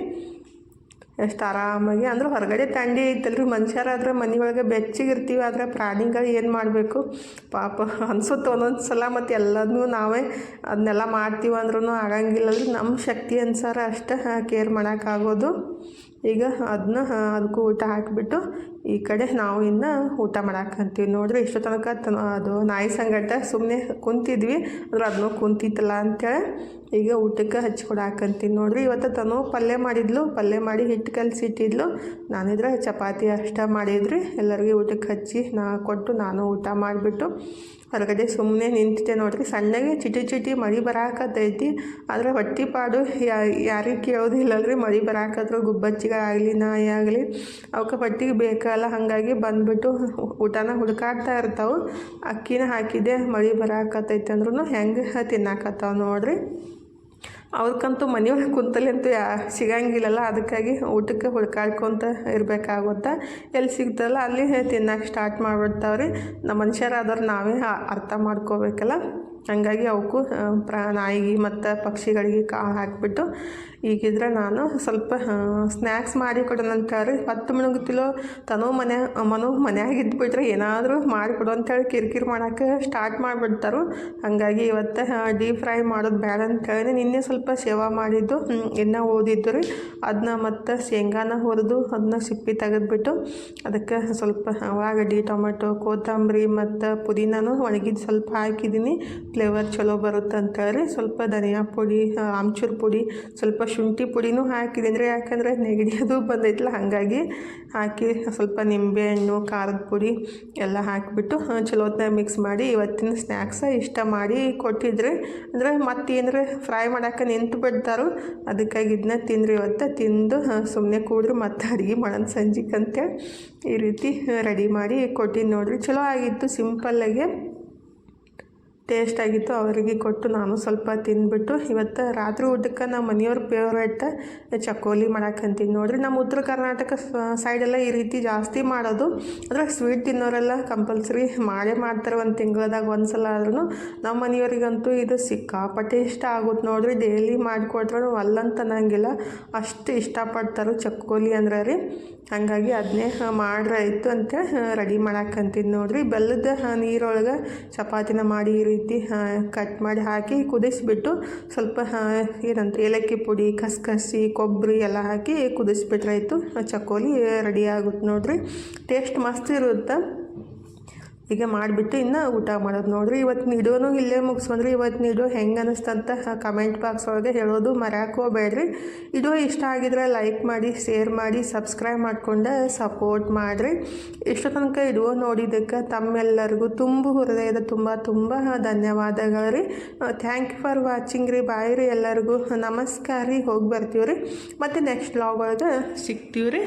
ಎಷ್ಟು ಆರಾಮಾಗಿ. ಅಂದ್ರೆ ಹೊರಗಡೆ ಥಂಡಿ ಐತಲ್ರಿ. ಮನುಷ್ಯರಾದ್ರೆ ಮನೆ ಒಳಗೆ ಬೆಚ್ಚಗಿರ್ತೀವಿ, ಆದರೆ ಪ್ರಾಣಿಗಳು ಏನು ಮಾಡಬೇಕು? ಪಾಪ ಅನ್ಸುತ್ತೆ ಒಂದೊಂದು ಸಲ ಮತ್ತು ಎಲ್ಲದನ್ನೂ ನಾವೇ ಅದನ್ನೆಲ್ಲ ಮಾಡ್ತೀವಿ ಅಂದ್ರೂ ಆಗಂಗಿಲ್ಲ ನಮ್ಮ ಶಕ್ತಿ ಅನುಸಾರ ಅಷ್ಟೇ ಕೇರ್ ಮಾಡೋಕ್ಕಾಗೋದು. ಈಗ ಅದನ್ನ ಅದಕ್ಕೂ ಊಟ ಹಾಕಿಬಿಟ್ಟು ಈ ಕಡೆ ನಾವು ಇನ್ನು ಊಟ ಮಾಡಾಕಂತೀವಿ ನೋಡಿದ್ರೆ ಇಷ್ಟು ತನಕ ಅದು ನಾಯಿ ಸಂಗಟ ಸುಮ್ಮನೆ ಕುಂತಿದ್ವಿ. ಅಂದ್ರೆ ಅದನ್ನೂ ಕುಂತಿತ್ತಲ್ಲ ಅಂತೇಳಿ ಈಗ ಊಟಕ್ಕೆ ಹಚ್ಕೊಡಾಕಂತೀನಿ ನೋಡ್ರಿ ಇವತ್ತು ತನು ಪಲ್ಯ ಮಾಡಿದ್ಲು. ಪಲ್ಯ ಮಾಡಿ ಹಿಟ್ಟು ಕಲಸಿಟ್ಟಿದ್ಲು. ನಾನಿದ್ರೆ ಚಪಾತಿ ಅಷ್ಟ ಮಾಡಿದ್ರಿ. ಎಲ್ಲರಿಗೂ ಊಟಕ್ಕೆ ಹಚ್ಚಿ ನಾ ಕೊಟ್ಟು ನಾನು ಊಟ ಮಾಡಿಬಿಟ್ಟು ಹೊರಗಡೆ ಸುಮ್ಮನೆ ನಿಂತಿದೆ ನೋಡ್ರಿ. ಸಣ್ಣಗೆ ಚಿಟಿ ಚಿಟಿ ಮಳೆ ಬರಾಕತ್ತೈತಿ ಆದರೆ ಹೊಟ್ಟೆ ಪಾಡು ಯಾರಿಗೆ ಕೇಳೋದಿಲ್ಲಲ್ರಿ ಮಳೆ ಬರಾಕತ್ರು ಗುಬ್ಬಚ್ಚಿಗಾಗಲಿ ನಾಯಿ ಆಗಲಿ ಅವಕ್ಕೆ ಹೊಟ್ಟಿಗೆ ಬೇಕಲ್ಲ, ಹಾಗಾಗಿ ಬಂದ್ಬಿಟ್ಟು ಊಟನ ಹುಡುಕಾಡ್ತಾ ಇರ್ತಾವೆ. ಅಕ್ಕಿನ ಹಾಕಿದ್ದೆ ಮಳೆ ಬರಾಕತ್ತೈತೆ ಅಂದ್ರೂ ಹೆಂಗೆ ತಿನ್ನಾಕತ್ತಾವೆ ನೋಡ್ರಿ. ಅವ್ರಿಗಂತೂ ಮನೆಯೊಳಗೆ ಕುಂತಲ್ಲಿ ಅಂತೂ ಯಾ ಸಿಗಂಗಿಲ್ಲಲ್ಲ, ಅದಕ್ಕಾಗಿ ಊಟಕ್ಕೆ ಹುಡ್ಕಾಡ್ಕೊತ ಇರಬೇಕಾಗುತ್ತೆ ಎಲ್ಲಿ ಸಿಗ್ತಲ್ಲ ಅಲ್ಲಿ ತಿನ್ನಕ್ಕೆ ಸ್ಟಾರ್ಟ್ ಮಾಡಿಬಿಡ್ತಾವ್ರಿ. ನಮ್ಮ ಮನುಷ್ಯರಾದವ್ರು ನಾವೇ ಅರ್ಥ ಮಾಡ್ಕೋಬೇಕಲ್ಲ. ಹಂಗಾಗಿ ಅವಕ್ಕೂ ಪ್ರಾ, ನಾಯಿಗೆ ಮತ್ತು ಪಕ್ಷಿಗಳಿಗೆ ಕಾಳು ಹಾಕಿಬಿಟ್ಟು ಈಗಿದ್ರೆ ನಾನು ಸ್ವಲ್ಪ ಸ್ನ್ಯಾಕ್ಸ್ ಮಾಡಿ ಕೊಡೋಣ ಅಂತೇಳಿ ಹೊತ್ತು ಮುಳುಗುತ್ತಿಲ್ಲೋ ತನೋ ಮನೆ, ಮನೋ ಮನ್ಯಾಗ ಇದ್ಬಿಟ್ರೆ ಏನಾದರೂ ಮಾಡಿಕೊಡು ಅಂತೇಳಿ ಕಿರಿಕಿರಿ ಮಾಡೋಕ್ಕೆ ಸ್ಟಾರ್ಟ್ ಮಾಡಿಬಿಡ್ತಾರೆ. ಹಾಗಾಗಿ ಇವತ್ತು ಡೀಪ್ ಫ್ರೈ ಮಾಡೋದು ಬೇಡ ಅಂತೇಳಿ ನಿನ್ನೆ ಸ್ವಲ್ಪ ಸೇವಾ ಮಾಡಿದ್ದು ಇನ್ನು ಓದಿದ್ದು ರೀ. ಅದನ್ನ ಮತ್ತು ಶೇಂಗಾನ ಹುರಿದು ಅದನ್ನ ಸಿಪ್ಪಿ ತೆಗೆದ್ಬಿಟ್ಟು ಅದಕ್ಕೆ ಸ್ವಲ್ಪ ಉಳ್ಳಾಗಡ್ಡಿ, ಟೊಮೆಟೊ, ಕೊತ್ತಂಬರಿ ಮತ್ತು ಪುದೀನೂ ಒಣಗಿದ್ದು ಸ್ವಲ್ಪ ಹಾಕಿದ್ದೀನಿ ಫ್ಲೇವರ್ ಚಲೋ ಬರುತ್ತೆ ಅಂತೇಳಿ ಸ್ವಲ್ಪ ಧನಿಯಾ ಪುಡಿ ಆಮ್ಚೂರು ಪುಡಿ, ಸ್ವಲ್ಪ ಶುಂಠಿ ಪುಡಿನೂ ಹಾಕಿದೆ. ಅಂದರೆ ಯಾಕಂದರೆ ನೆಗಡಿ ಅದು ಬಂದೈತಲ್ಲ, ಹಾಗಾಗಿ ಹಾಕಿ ಸ್ವಲ್ಪ ನಿಂಬೆಹಣ್ಣು ಖಾರದ ಪುಡಿ ಎಲ್ಲ ಹಾಕಿಬಿಟ್ಟು ಚಲೋ ಹೊತ್ನಾಗ ಮಿಕ್ಸ್ ಮಾಡಿ ಇವತ್ತಿನ ಸ್ನ್ಯಾಕ್ಸ ಇಷ್ಟ ಮಾಡಿ ಕೊಟ್ಟಿದ್ರೆ, ಅಂದರೆ ಮತ್ತೇನಾರ ಫ್ರೈ ಮಾಡೋಕೆ ನಿಂತು ಬಿಡ್ತಾರೋ, ಅದಕ್ಕಾಗಿ ಇದನ್ನ ತಿಂದ್ರೆ ಇವತ್ತು. ತಿಂದು ಸುಮ್ಮನೆ ಕೂಡ್ರು ಮತ್ತೆ ಅಡುಗೆ ಮಾಡೋಣ ಸಂಜೆಗಂತೆ ಈ ರೀತಿ ರೆಡಿ ಮಾಡಿ ಕೊಟ್ಟಿದ್ದು ನೋಡ್ರಿ. ಚಲೋ ಆಗಿತ್ತು ಸಿಂಪಲ್ಲಾಗೆ ಟೇಸ್ಟ್ ಆಗಿತ್ತು, ಅವರಿಗೆ ಕೊಟ್ಟು ನಾನು ಸ್ವಲ್ಪ ತಿಂದ್ಬಿಟ್ಟು, ಇವತ್ತು ರಾತ್ರಿ ಊಟಕ್ಕೆ ನಮ್ಮ ಮನೆಯವ್ರ ಫೇವ್ರೇಟ್ ಚಕೋಲಿ ಮಾಡಾಕಂತೀನಿ ನೋಡಿರಿ, ನಮ್ಮ ಉತ್ತರ ಕರ್ನಾಟಕ ಸೈಡೆಲ್ಲ ಈ ರೀತಿ ಜಾಸ್ತಿ ಮಾಡೋದು. ಅಂದರೆ ಸ್ವೀಟ್ ತಿನ್ನೋರೆಲ್ಲ ಕಂಪಲ್ಸರಿ ಮಾಡೇ ಮಾಡ್ತಾರೆ ಒಂದು ತಿಂಗಳದಾಗ. ಒಂದು ಸಲ ಆದ್ರೂ ನಮ್ಮ ಮನೆಯವರಿಗಂತೂ ಇದು ಸಿಕ್ಕಾಪಟ್ಟೆ ಇಷ್ಟ ಆಗುತ್ತೆ. ನೋಡಿರಿ ಡೈಲಿ ಮಾಡಿಕೊಟ್ರೂ ಅಲ್ಲಂತ ಅನ್ನಂಗಿಲ್ಲ. ಅಷ್ಟು ಇಷ್ಟಪಡ್ತಾರೆ ಚಕ್ಕೋಲಿ ಅಂದ್ರೆ ರೀ. ಹಾಗಾಗಿ ಅದನ್ನೇ ಮಾಡ್ರಾಯ್ತು ಅಂತ, ರೆಡಿ ಮಾಡಾಕಂತೀನಿ ನೋಡಿರಿ, ಬೆಲ್ಲದ ನೀರೊಳಗೆ ಚಪಾತಿನ ಮಾಡಿ ರೀತಿ ಕಟ್ ಮಾಡಿ ಹಾಕಿ ಕುದಿಸಿಬಿಟ್ಟು ಸ್ವಲ್ಪ ಏನಂತ ಏಲಕ್ಕಿ ಪುಡಿ, ಕಸ್ಕಸಿ, ಕೊಬ್ಬರಿ ಎಲ್ಲ ಹಾಕಿ ಕುದಿಸ್ಬಿಟ್ರಾಯ್ತು ಚಕೋಲಿ ರೆಡಿ ಆಗುತ್ತೆ ನೋಡಿರಿ. ಟೇಸ್ಟ್ ಮಸ್ತ್ ಇರುತ್ತೆ. ಈಗ ಮಾಡಿಬಿಟ್ಟು ಇನ್ನು ಊಟ ಮಾಡೋದು. ನೋಡ್ರಿ ಇವತ್ತು ನೀಡೋನು ಇಲ್ಲೇ ಮುಗಿಸ್ಕೊಂಡ್ರಿ ಇವತ್ತು ವಿಡಿಯೋ ಹೆಂಗೆ ಅನ್ನಿಸ್ತಂತ ಕಮೆಂಟ್ ಬಾಕ್ಸ್ ಒಳಗೆ ಹೇಳೋದು ಮರ್ಯಾಕೋಬೇಡ್ರಿ ಇಡೋ ವಿಡಿಯೋ ಇಷ್ಟ ಆಗಿದ್ರೆ ಲೈಕ್ ಮಾಡಿ ಶೇರ್ ಮಾಡಿ ಸಬ್ಸ್ಕ್ರೈಬ್ ಮಾಡಿಕೊಂಡು ಸಪೋರ್ಟ್ ಮಾಡಿರಿ. ಇಷ್ಟು ತನಕ ಇಡುವ ನೋಡಿದ್ದಕ್ಕೆ ತಮ್ಮೆಲ್ಲರಿಗೂ ತುಂಬ ಹೃದಯದ ತುಂಬ ತುಂಬ ಧನ್ಯವಾದಗಳು ರೀ ಥ್ಯಾಂಕ್ ಯು ಫಾರ್ ವಾಚಿಂಗ್ ರೀ. ಬಾಯ್ ರೀ ಎಲ್ಲರಿಗೂ. ನಮಸ್ಕಾರ ರೀ. ಹೋಗಿ ಬರ್ತೀವಿ ರೀ ಮತ್ತು ನೆಕ್ಸ್ಟ್ ಲಾಗ್ ಒಳಗೆ ಸಿಗ್ತೀವಿ ರೀ